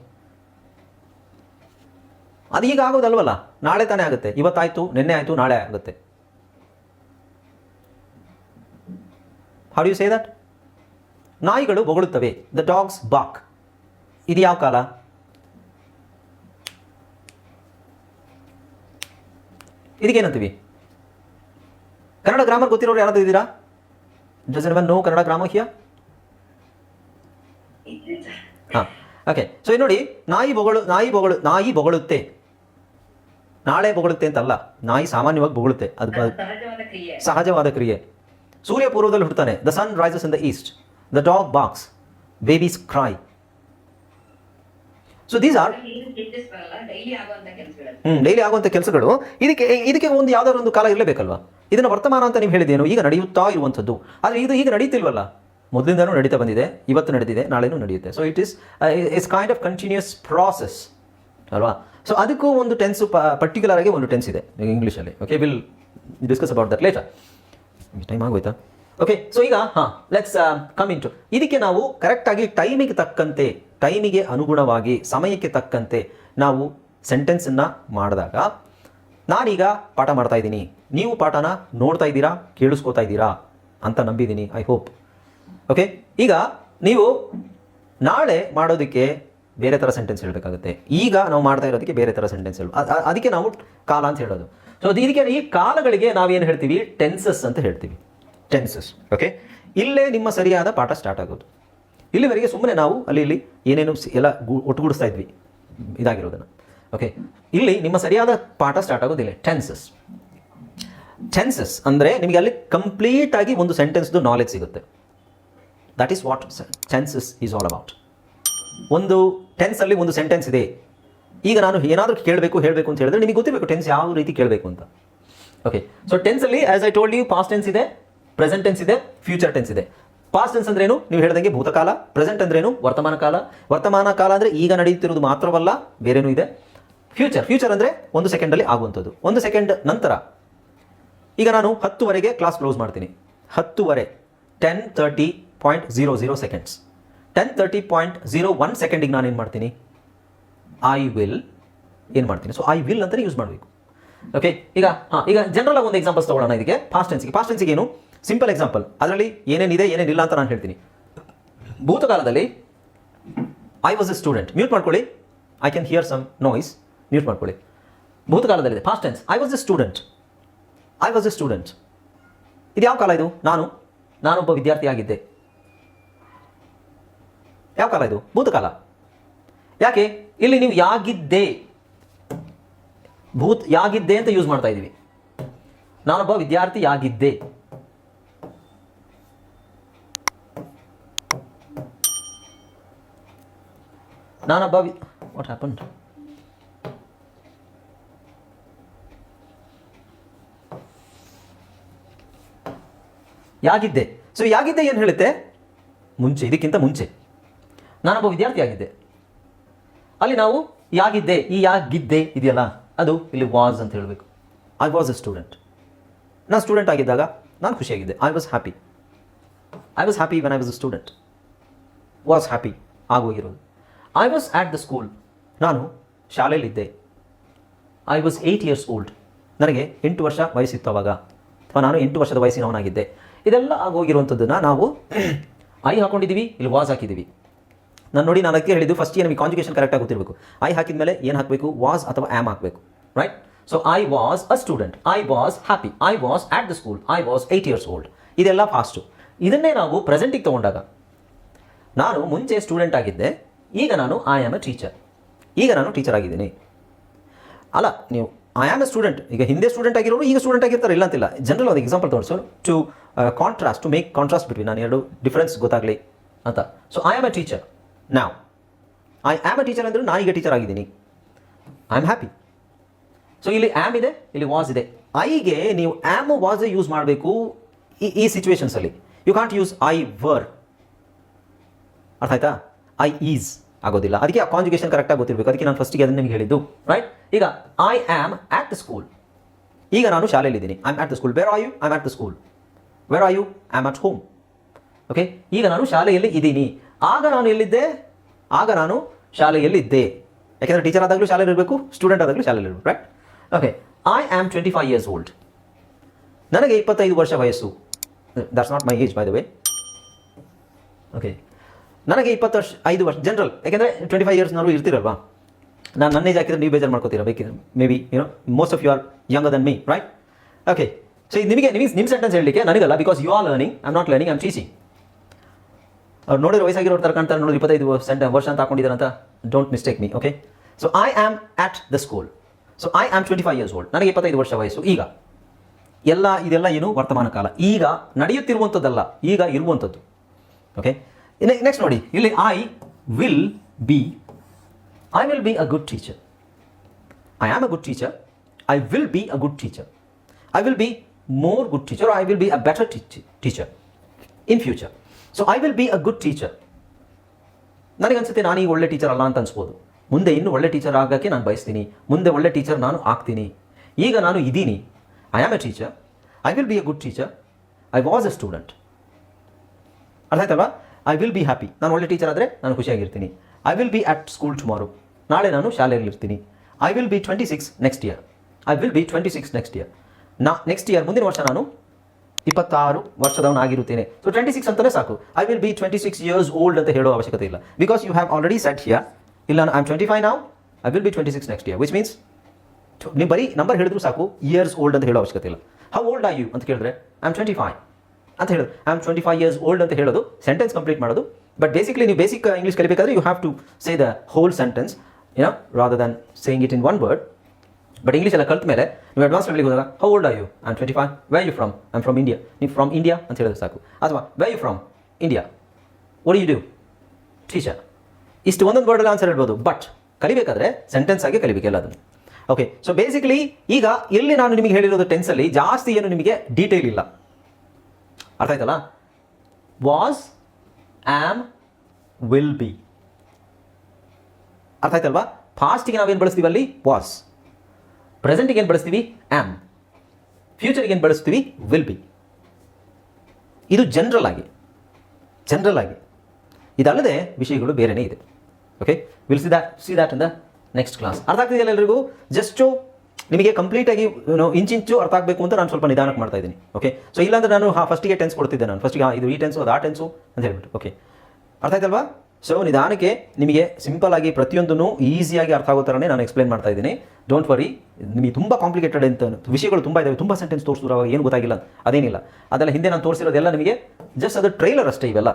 S1: ಅದು ಈಗ ಆಗೋದಲ್ವಲ್ಲ? ನಾಳೆ ತಾನೇ ಆಗುತ್ತೆ. ಇವತ್ತಾಯ್ತು ನಿನ್ನೆ ಆಯಿತು ನಾಳೆ ಆಗುತ್ತೆ. ಹೌ ಯು ಸೇ ದಟ್ ನಾಯಿಗಳು ಬೊಗಳುತ್ತವೆ ದ ಡಾಗ್ಸ್ ಬಾಕ್ ಇದು ಯಾವ ಕಾಲ? ಇದಕ್ಕೇನಂತೀವಿ? ಕನ್ನಡ ಗ್ರಾಮರ್ ಗೊತ್ತಿರೋರು ಯಾರಾದ್ರೂ ಇದ್ದೀರಾ? ಜಸನ್ ನೋ ಕನ್ನಡ ಗ್ರಾಮ ಹಿಯ ಹಾಂ ಓಕೆ ಸೊ ಇದು ನೋಡಿ ನಾಯಿ ಬೊಗಳು ನಾಯಿ ಬೊಗಳು ನಾಯಿ ಬೊಗಳುತ್ತೆ ನಾಳೆ ಬೊಗಳುತ್ತೆ ಅಂತಲ್ಲ ನಾಯಿ ಸಾಮಾನ್ಯವಾಗಿ ಬೊಗಳುತ್ತೆ. ಅದು
S5: ಸಹಜವಾದ ಕ್ರಿಯೆ.
S1: ಸೂರ್ಯ ಪೂರ್ವದಲ್ಲಿ ಹುಡ್ತಾನೆ the sun rises in the east the dog barks
S5: babies cry so these are
S1: hmm daily ಆಗುವಂಥ ಕೆಲಸಗಳು. ಇದಕ್ಕೆ ಇದಕ್ಕೆ ಒಂದು ಯಾವ್ದಾದ್ರು ಒಂದು ಕಾಲ ಇರಲೇಬೇಕಲ್ವಾ? ಇದನ್ನು ವರ್ತಮಾನ ಅಂತ ನೀವು ಹೇಳಿದೇನು ಈಗ ನಡೆಯುತ್ತಾ ಇರುವಂಥದ್ದು. ಆದರೆ ಇದು ಈಗ ನಡೀತಿಲ್ವಲ್ಲ? ಮೊದಲಿಂದನೂ ನಡೀತಾ ಬಂದಿದೆ ಇವತ್ತು ನಡೆದಿದೆ ನಾಳೆನೂ ನಡೆಯುತ್ತೆ. So it is is kind of continuous process ಅಲ್ವಾ? ಸೊ ಅದಕ್ಕೂ ಒಂದು ಟೆನ್ಸ್ ಪರ್ಟಿಕ್ಯುಲರ್ ಆಗಿ ಒಂದು ಟೆನ್ಸ್ ಇದೆ ಇಂಗ್ಲೀಷಲ್ಲಿ okay will discuss about that later time ಆಗೋಯ್ತಾ? Okay so ಈಗ, ಹಾಂ ಲೆಟ್ಸ್ ಕಮ್ ಇನ್ ಇದಕ್ಕೆ ನಾವು ಕರೆಕ್ಟಾಗಿ ಟೈಮಿಗೆ ತಕ್ಕಂತೆ ಟೈಮಿಗೆ ಅನುಗುಣವಾಗಿ, ಸಮಯಕ್ಕೆ ತಕ್ಕಂತೆ ನಾವು ಸೆಂಟೆನ್ಸನ್ನು ಮಾಡಿದಾಗ, ನಾನೀಗ ಪಾಠ ಮಾಡ್ತಾ ಇದ್ದೀನಿ. ನೀವು ಪಾಠನ ನೋಡ್ತಾ ಇದ್ದೀರಾ, ಕೇಳಿಸ್ಕೋತಾ ಇದ್ದೀರಾ ಅಂತ ನಂಬಿದ್ದೀನಿ ಐ ಹೋಪ್ ಓಕೆ ಈಗ ನೀವು ನಾಳೆ ಮಾಡೋದಕ್ಕೆ ಬೇರೆ ಥರ ಸೆಂಟೆನ್ಸ್ ಹೇಳಬೇಕಾಗುತ್ತೆ. ಈಗ ನಾವು ಮಾಡ್ತಾ ಇರೋದಕ್ಕೆ ಬೇರೆ ಥರ ಸೆಂಟೆನ್ಸ್ ಹೇಳು. ಅದ್- ಅದ್- ಅದಕ್ಕೆ ನಾವು ಕಾಲ ಅಂತ ಹೇಳೋದು. ಸೊ ಇದಕ್ಕೆ ಈ ಕಾಲಗಳಿಗೆ ನಾವೇನು ಹೇಳ್ತೀವಿ? ಟೆನ್ಸಸ್ ಅಂತ ಹೇಳ್ತೀವಿ. ಟೆನ್ಸಸ್ ಓಕೆ ಇಲ್ಲೇ ನಿಮ್ಮ ಸರಿಯಾದ ಪಾಠ ಸ್ಟಾರ್ಟ್ ಆಗೋದು. ಇಲ್ಲಿವರೆಗೆ ಸುಮ್ಮನೆ ನಾವು ಅಲ್ಲಿ, ಇಲ್ಲಿ ಏನೇನು ಎಲ್ಲ ಒಟ್ಟುಗೂಡಿಸ್ತಾ ಇದ್ವಿ. ಇದಾಗಿರೋದನ್ನು ಓಕೆ ಇಲ್ಲಿ ನಿಮ್ಮ ಸರಿಯಾದ ಪಾಠ ಸ್ಟಾರ್ಟ್ ಆಗೋದಿಲ್ಲ ಟೆನ್ಸಸ್ ಟೆನ್ಸಸ್ ಅಂದರೆ ನಿಮಗೆ ಅಲ್ಲಿ ಕಂಪ್ಲೀಟ್ ಆಗಿ ಒಂದು ಸೆಂಟೆನ್ಸ್ದು ನಾಲೆಜ್ ಸಿಗುತ್ತೆ. That is what tenses is all about ಒಂದು ಟೆನ್ಸಲ್ಲಿ ಒಂದು ಸೆಂಟೆನ್ಸ್ ಇದೆ. ಈಗ ನಾನು ಏನಾದರೂ ಕೇಳಬೇಕು, ಹೇಳಬೇಕು ಅಂತ ಹೇಳಿದ್ರೆ ನಿಮಗೆ ಗೊತ್ತಿರಬೇಕು ಟೆನ್ಸ್ ಯಾವ ರೀತಿ ಕೇಳಬೇಕು ಅಂತ. Okay so ಟೆನ್ಸಲ್ಲಿ as I told you past tense ಇದೆ ಪ್ರೆಸೆಂಟ್ ಟೆನ್ಸ್ ಇದೆ ಫ್ಯೂಚರ್ ಟೆನ್ಸ್ ಇದೆ. ಪಾಸ್ಟ್ ಟೆನ್ಸ್ ಅಂದ್ರೇನು ನೀವು ಹೇಳ್ದಂಗೆ ಭೂತಕಾಲ ಪ್ರೆಸೆಂಟ್ ಅಂದ್ರೇನು ವರ್ತಮಾನ ಕಾಲ. ವರ್ತಮಾನ ಕಾಲ ಅಂದರೆ ಈಗ ನಡೆಯುತ್ತಿರುವುದು ಮಾತ್ರವಲ್ಲ, ಬೇರೇನೂ ಇದೆ. ಫ್ಯೂಚರ್ ಫ್ಯೂಚರ್ ಅಂದರೆ ಒಂದು ಸೆಕೆಂಡಲ್ಲಿ ಆಗುವಂಥದ್ದು. ಒಂದು ಸೆಕೆಂಡ್ ನಂತರ, ಈಗ ನಾನು ಹತ್ತುವರೆಗೆ ಕ್ಲಾಸ್ ಕ್ಲೋಸ್ ಮಾಡ್ತೀನಿ. ಹತ್ತುವರೆ ten thirty point zero zero seconds ten thirty point zero one ಸೆಕೆಂಡಿಗೆ ನಾನು ಏನು ಮಾಡ್ತೀನಿ? ಐ ವಿಲ್ ಏನು ಮಾಡ್ತೀನಿ? ಸೊ ಐ ವಿಲ್ ಅಂತಲೇ ಯೂಸ್ ಮಾಡಬೇಕು. ಓಕೆ ಈಗ, ಹಾಂ, ಈಗ ಜನರಲ್ ಒಂದು ಎಕ್ಸಾಂಪಲ್ಸ್ ತೊಗೊಳ್ಳೋಣ ಇದಕ್ಕೆ. ಪಾಸ್ಟ್ ಟೆನ್ಸ್ಗೆ ಪಾಸ್ಟ್ ಟೆನ್ಸ್ಗೆ ಏನು? ಸಿಂಪಲ್ ಎಕ್ಸಾಂಪಲ್ ಅದರಲ್ಲಿ ಏನೇನಿದೆ ಏನೇನಿಲ್ಲ ಅಂತ ನಾನು ಹೇಳ್ತೀನಿ. ಭೂತಕಾಲದಲ್ಲಿ I was a student mute ಮಾಡ್ಕೊಳ್ಳಿ. I can hear some noise mute ಮಾಡ್ಕೊಳ್ಳಿ. ಭೂತಕಾಲದಲ್ಲಿದೆ past tense I was a student I was a student ಇದು ಯಾವ ಕಾಲ ಇದು? ನಾನು. ನಾನೊಬ್ಬ ವಿದ್ಯಾರ್ಥಿಯಾಗಿದ್ದೆ ಯಾವ ಕಾಲ ಇದು? ಭೂತಕಾಲ ಯಾಕೆ? ಇಲ್ಲಿ ನೀವು ಯಾಗಿದ್ದೆ, ಭೂತ್ ಯಾಗಿದ್ದೆ ಅಂತ ಯೂಸ್ ಮಾಡ್ತಾ ಇದ್ದೀವಿ. ನಾನೊಬ್ಬ ವಿದ್ಯಾರ್ಥಿಯಾಗಿದ್ದೆ ನಾನೊಬ್ಬ ವಾಟ್ ಹ್ಯಾಪನ್ ಯಾಗಿದ್ದೆ. ಸೊ ಯಾಗಿದ್ದೆ ಏನು ಹೇಳುತ್ತೆ? ಮುಂಚೆ, ಇದಕ್ಕಿಂತ ಮುಂಚೆ. ನಾನೊಬ್ಬ ವಿದ್ಯಾರ್ಥಿಯಾಗಿದ್ದೆ ಅಲ್ಲಿ ನಾವು ಯಾಗಿದ್ದೆ, ಈ ಯಾಗಿದ್ದೆ ಇದೆಯಲ್ಲ, ಅದು ಇಲ್ಲಿ ವಾಸ್ ಅಂತ ಹೇಳಬೇಕು. ಐ ವಾಸ್ ಎ ಸ್ಟೂಡೆಂಟ್ ನಾನು ಸ್ಟೂಡೆಂಟ್ ಆಗಿದ್ದಾಗ ನಾನು ಖುಷಿಯಾಗಿದ್ದೆ. I was happy I was happy when I was a student was happy ಆಗೋಗಿರೋದು I was at the school ನಾನು ಶಾಲೆಯಲ್ಲಿದ್ದೆ. I was eight years old ನನಗೆ ಎಂಟು ವರ್ಷ ವಯಸ್ಸಿತ್ತು ಅವಾಗ. ಅಥವಾ ನಾನು ಎಂಟು ವರ್ಷದ ವಯಸ್ಸಿನವನಾಗಿದ್ದೆ. ಇದೆಲ್ಲ ಆಗೋಗಿರುವಂಥದ್ದನ್ನು ನಾವು [CLEARS THROAT] ಐ ಹಾಕೊಂಡಿದ್ದೀವಿ, ಇಲ್ಲಿ ವಾಸ್ ಹಾಕಿದ್ದೀವಿ. ನಾನು ನೋಡಿ ನಾನು ಅದಕ್ಕೆ ಹೇಳಿದ್ದು ಫಸ್ಟ್ ನಮಗೆ ಕಾಂಜುಗೇಷನ್ ಕರೆಕ್ಟಾಗಿ ಗೊತ್ತಿರಬೇಕು. ಐ ಹಾಕಿದ ಮೇಲೆ ಏನು ಹಾಕಬೇಕು? ವಾಸ್ ಅಥವಾ ಆಮ್ ಹಾಕಬೇಕು right so I was a student I was happy I was at the school I was eight years old ಇದೆಲ್ಲ ಫಾಸ್ಟು ಇದನ್ನೇ ನಾವು ಪ್ರೆಸೆಂಟಿಗೆ ತೊಗೊಂಡಾಗ, ನಾನು ಮುಂಚೆ ಸ್ಟೂಡೆಂಟ್ ಆಗಿದ್ದೆ. ಈಗ ನಾನು ಐ ಆಮ್ ಅ ಟೀಚರ್ ಈಗ ನಾನು ಟೀಚರ್ ಆಗಿದ್ದೀನಿ. ಅಲ್ಲ, ನೀವು ಐ ಆಮ್ ಎ ಸ್ಟೂಡೆಂಟ್ ಈಗ ಹಿಂದೆ ಸ್ಟೂಡೆಂಟ್ ಆಗಿರೋರು ಈಗ ಸ್ಟೂಡೆಂಟ್ ಆಗಿರ್ತಾರೆ, ಇಲ್ಲ ಅಂತಿಲ್ಲ. ಜನರಲ್ ಒಂದು ಎಕ್ಸಾಂಪಲ್ ತೋರಿಸು to contrast to make contrast between ನಾನು ಎರಡು ಡಿಫ್ರೆನ್ಸ್ ಗೊತ್ತಾಗಲಿ ಅಂತ. So I am a teacher ನಾವು ಐ ಆಮ್ ಅ ಟೀಚರ್ ಅಂದರೂ ನಾನೀಗ ಟೀಚರ್ ಆಗಿದ್ದೀನಿ. ಐ ಆಮ್ ಹ್ಯಾಪಿ ಸೊ ಇಲ್ಲಿ ಆ್ಯಮ್ ಇದೆ, ಇಲ್ಲಿ ವಾಸ್ ಇದೆ. ಐಗೆ ನೀವು ಆ್ಯಮ್ ವಾಸ್ ಯೂಸ್ ಮಾಡಬೇಕು ಈ ಈ ಸಿಚುವೇಶನ್ಸಲ್ಲಿ you can't use I were ಅರ್ಥ ಆಯ್ತಾ? ಐ ಈಸ್ ಆಗೋದಿಲ್ಲ. ಅದಕ್ಕೆ ಆ ಕಾಂಜುಗೇಷನ್ ಕರೆಕ್ಟಾಗಿ ಗೊತ್ತಿರಬೇಕು. ಅದಕ್ಕೆ ನಾನು ಫಸ್ಟಿಗೆ ಅದನ್ನು ನಿಮ್ಗೆ ಹೇಳಿದ್ದು. ರೈಟ್ ಈಗ I am at the school ಈಗ ನಾನು ಶಾಲೆಯಲ್ಲಿದ್ದೀನಿ I am at the school where are you I am at the school where are you I am at home okay ಈಗ ನಾನು ಶಾಲೆಯಲ್ಲಿ ಇದ್ದೀನಿ. ಆಗ ನಾನು ಎಲ್ಲಿದ್ದೆ? ಆಗ ನಾನು ಶಾಲೆಯಲ್ಲಿದ್ದೆ. ಯಾಕೆಂದರೆ ಟೀಚರ್ ಆದಾಗಲೂ ಶಾಲೆಯಲ್ಲಿ ಇರಬೇಕು ಸ್ಟೂಡೆಂಟ್ ಆದಾಗಲೂ ಶಾಲೆಯಲ್ಲಿ ಇರಬೇಕು right okay I am twenty five years old ನನಗೆ ಇಪ್ಪತ್ತೈದು ವರ್ಷ ವಯಸ್ಸು. That's not my age by the way okay ನನಗೆ ಇಪ್ಪತ್ತು ವರ್ಷ, ಐದು ವರ್ಷ ಜನರಲ್ ಯಾಕೆಂದರೆ ಟ್ವೆಂಟಿ ಫೈವ್ ಇಯರ್ಸ್ನವರು ಇರ್ತಿರಲ್ವಾ? ನಾನು ನನ್ನ ಏಜ್ ನೀವು ಬೇಜಾರು ಮಾಡ್ಕೋತೀರಾ? ಬೇಕಿದ್ರೆ maybe you know most of you are younger than me right okay so ನಿಮಗೆ ನಿಮಗೆ ನಿಮ್ಮ ಸೆಂಟೆನ್ಸ್ ಹೇಳಲಿಕ್ಕೆ ನನಗಲ್ಲ because you are learning am not learning am teaching ಅವ್ರು ನೋಡಿದ್ರೆ ವಯಸ್ಸಾಗಿರೋ ಥರ ಕಾಣ್ತಾರೆ ನೋಡಿದ್ರೆ ಇಪ್ಪತ್ತೈದು ಸೆಂಟ ವರ್ಷ ಅಂತ ಹಾಕೊಂಡಿದ್ದಾರೆ ಅಂತ don't mistake me okay so I am at the school so I am twenty five years old ನನಗೆ ಇಪ್ಪತ್ತೈದು ವರ್ಷ ವಯಸ್ಸು. ಈಗ ಎಲ್ಲ ಇದೆಲ್ಲ ಏನು? ವರ್ತಮಾನ ಕಾಲ. ಈಗ ನಡೆಯುತ್ತಿರುವಂಥದ್ದಲ್ಲ ಈಗ ಇರುವಂಥದ್ದು ಓಕೆ ನೆಕ್ಸ್ಟ್ ನೋಡಿ. ಇಲ್ಲಿ I will be I will be a good teacher I am a good teacher I will be a good teacher I will be more good teacher I will be a better teacher in future so I will be a good teacher ನನಗನ್ಸುತ್ತೆ ನಾನು ಈಗ ಒಳ್ಳೆ teacher ಅಲ್ಲ ಅಂತ ಅನ್ಸ್ಬೋದು. ಮುಂದೆ ಇನ್ನೂ ಒಳ್ಳೆ teacher ಆಗೋಕ್ಕೆ ನಾನು ಬಯಸ್ತೀನಿ. ಮುಂದೆ ಒಳ್ಳೆ ಟೀಚರ್ ನಾನು ಆಗ್ತೀನಿ. ಈಗ ನಾನು ಇದ್ದೀನಿ I am a teacher I will be a good teacher I was a student ಅರ್ಥ ಆಯ್ತಲ್ವಾ ಐ ವಿಲ್ ಬಿ ಹ್ಯಾಪಿ ನಾನು ಒಳ್ಳೆ ಟೀಚರ್ ಆದರೆ ನಾನು ಖುಷಿಯಾಗಿರ್ತೀನಿ. I will be at school tomorrow ನಾಳೆ ನಾನು ಶಾಲೆಯಲ್ಲಿ ಇರ್ತೀನಿ I will be twenty six next year I will be twenty six next year ನಾ ನೆಕ್ಸ್ಟ್ ಇಯರ್ ಮುಂದಿನ ವರ್ಷ ನಾನು ಇಪ್ಪತ್ತಾರು ವರ್ಷದವನಾಗಿರುತ್ತೇನೆ. ಸೊ ಟ್ವೆಂಟಿ ಸಿಕ್ಸ್ ಅಂತಲೇ ಸಾಕು. I will be twenty six years old ಅಂತ ಹೇಳೋ ಅವಶ್ಯಕತೆ ಇಲ್ಲ. Because you have already set here ಇಲ್ಲ ಐ ಆಮ್ ಟ್ವೆಂಟಿ ಫೈವ್ ನಾವು I will be twenty six next year which means ನೀವು ಬರೀ ನಂಬರ್ ಹೇಳಿದ್ರು ಸಾಕು ಇಯರ್ಸ್ ಓಲ್ಡ್ ಅಂತ ಹೇಳೋ ಅವಶ್ಯಕತೆ ಇಲ್ಲ. ಹೌ ಓಲ್ಡ್ ಆರ್ ಯು ಅಂತ ಕೇಳಿದ್ರೆ ಐ ಆಮ್ ಟ್ವೆಂಟಿ ಫೈವ್ ಅಂತ ಹೇಳೋದು I am twenty five years old ಅಂತ ಹೇಳೋದು ಸೆಂಟೆನ್ಸ್ ಕಂಪ್ಲೀಟ್ ಮಾಡೋದು. ಬಟ್ ಬೇಸಿಕಲಿ ನೀವು basic English ಕಲಿಬೇಕಾದ್ರೆ you have to say the whole sentence ಏನೋ rather than saying it in one word but English ಎಲ್ಲ ಕಲ್ತ ಮೇಲೆ ನೀವು ಅಡ್ವಾನ್ಸ್ ಲೆವೆಲ್ಗೆ ಹೋದಾಗ how old are you am twenty five where you from am from India ನೀವು from India ಅಂತ ಹೇಳಿದ್ರೆ ಸಾಕು. ಅಥವಾ ವೇ ಯು ಫ್ರಮ್ ಇಂಡಿಯಾ ಓಡಿ ಯು ಡ್ಯೂ ಟೀಚರ್ ಇಷ್ಟು ಒಂದೊಂದು ವರ್ಡಲ್ಲಿ ಆನ್ಸರ್ ಹೇಳ್ಬೋದು. ಬಟ್ ಕಲಿಬೇಕಾದ್ರೆ ಸೆಂಟೆನ್ಸ್ ಆಗಿ ಕಲಿಬೇಕು ಎಲ್ಲದನ್ನು ಓಕೆ ಸೊ ಬೇಸಿಕಲಿ ಈಗ ಇಲ್ಲಿ ನಾನು ನಿಮಗೆ ಹೇಳಿರೋದು ಟೆನ್ಸಲ್ಲಿ ಜಾಸ್ತಿ ಏನು ನಿಮಗೆ ಡೀಟೇಲ್ ಇಲ್ಲ. ಅರ್ಥ ಆಯ್ತಲ್ಲ? ವಾಸ್ ಆಮ್ ವಿಲ್ ಬಿ ಅರ್ಥ ಆಯ್ತಲ್ವಾ? ಫಾಸ್ಟಿಗೆ ನಾವೇನು ಬಳಸ್ತೀವಿ ಅಲ್ಲಿ? ವಾಸ್ ಪ್ರೆಸೆಂಟಿಗೆ ಏನು ಬಳಸ್ತೀವಿ? ಆಮ್ ಫ್ಯೂಚರ್ಗೆ ಏನು ಬಳಸ್ತೀವಿ? ವಿಲ್ ಬಿ ಇದು ಜನರಲ್ ಆಗಿ. ಜನರಲ್ ಆಗಿ. ಇದಲ್ಲದೆ ವಿಷಯಗಳು ಬೇರೆನೇ ಇದೆ. Okay will see that see that ಅಂದ ನೆಕ್ಸ್ಟ್ ಕ್ಲಾಸ್ ಅರ್ಥ ಆಗ್ತಿದೆಯಲ್ಲ ಎಲ್ರಿಗೂ? ಜಸ್ಟು ನಿಮಗೆ ಕಂಪ್ಲೀಟಾಗಿ ಇಂಚಿಂಚು ಅರ್ಥ ಆಗಬೇಕು ಅಂತ ನಾನು ಸ್ವಲ್ಪ ನಿಧಾನಕ್ಕೆ ಮಾಡ್ತಾ ಇದ್ದೀನಿ. ಓಕೆ ಸೊ ಇಲ್ಲಾಂದ್ರೆ ನಾನು ಫಸ್ಟಿಗೆ ಟೆನ್ಸ್ ಕೊಡ್ತಿದ್ದೆ ನಾನು. ಫಸ್ಟಿಗೆ ಇದು ಈ ಟೆನ್ಸು ಅದು ಆ ಟೆನ್ಸು ಅಂತ ಹೇಳ್ಬಿಟ್ಟು. ಓಕೆ ಅರ್ಥ ಆಯ್ತಲ್ವಾ? ಸೊ ನಿಧಾನಕ್ಕೆ ನಿಮಗೆ ಸಿಂಪಲ್ ಆಗಿ ಪ್ರತಿಯೊಂದನ್ನು ಈಸಿಯಾಗಿ ಅರ್ಥ ಆಗೋ ಥರನೇ ನಾನು ಎಕ್ಸ್ಪ್ಲೈನ್ ಮಾಡ್ತಾ ಇದ್ದೀನಿ. ಡೋಂಟ್ ವರಿ ನಿಮಗೆ ತುಂಬ ಕಾಂಪ್ಲಿಕೇಟೆಡ್ ಅಂತ ವಿಷಯಗಳು ತುಂಬ ಇದ್ದಾವೆ ತುಂಬ ಸೆಂಟೆನ್ಸ್ ತೋರಿಸಿದ್ರು ಅವಾಗ ಏನು ಗೊತ್ತಾಗಿಲ್ಲ, ಅದೇನಿಲ್ಲ. ಅದೆಲ್ಲ ಹಿಂದೆ ನಾನು ತೋರಿಸಿರೋದೆಲ್ಲ ನಿಮಗೆ ಜಸ್ಟ್ ಅದು ಟ್ರೈಲರ್ ಅಷ್ಟೇ ಇವೆಲ್ಲ.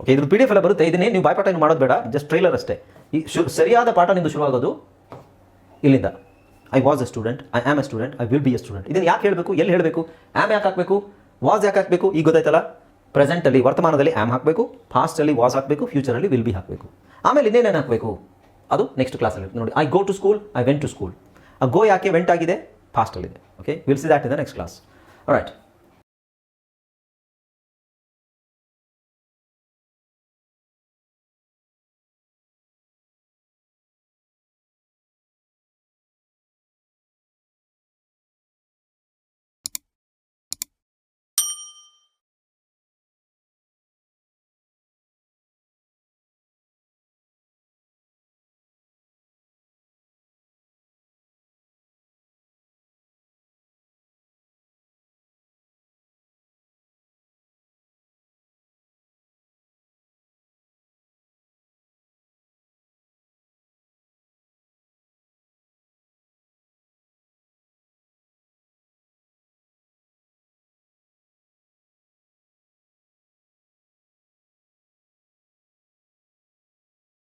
S1: ಓಕೆ ಇದ್ರ ಪಿ ಡಿ ಎಫ್ ಎಲ್ಲ ಬರುತ್ತೆ. ಇದನ್ನೇ ನೀವು ಬಾಯ್ಪಾಠ ಏನು ಮಾಡೋದು ಬೇಡ ಜಸ್ಟ್ ಟ್ರೈಲರ್ ಅಷ್ಟೇ. ಈ ಶು, ಸರಿಯಾದ ಪಾಠ ನಿಮ್ಮದು ಶುರುವಾಗೋದು ಇಲ್ಲಿಂದ. I was a student I am a student I will be a student ಇದನ್ನು ಯಾಕೆ ಹೇಳಬೇಕು, ಎಲ್ಲಿ ಹೇಳಬೇಕು ಆಮ್ ಯಾಕೆ ಹಾಕಬೇಕು ವಾಸ್ ಯಾಕೆ ಹಾಕಬೇಕು, ಈಗ ಗೊತ್ತಾಯ್ತಲ್ಲ? ಪ್ರೆಸೆಂಟಲ್ಲಿ ವರ್ತಮಾನದಲ್ಲಿ ಆಮ್ ಹಾಕಬೇಕು ಫಾಸ್ಟಲ್ಲಿ ವಾಸ್ ಹಾಕಬೇಕು ಫ್ಯೂಚರಲ್ಲಿ ವಿಲ್ ಬಿ ಹಾಕಬೇಕು. ಆಮೇಲೆ ಇನ್ನೇನೇನು ಹಾಕಬೇಕು? ಅದು ನೆಕ್ಸ್ಟ್ ಕ್ಲಾಸಲ್ಲಿ ನೋಡಿ I go to school I went to school ಆ ಗೋ ಯಾಕೆ ವೆಂಟ್ ಆಗಿದೆ? ಫಾಸ್ಟಲ್ಲಿದೆ okay will see that in the next class right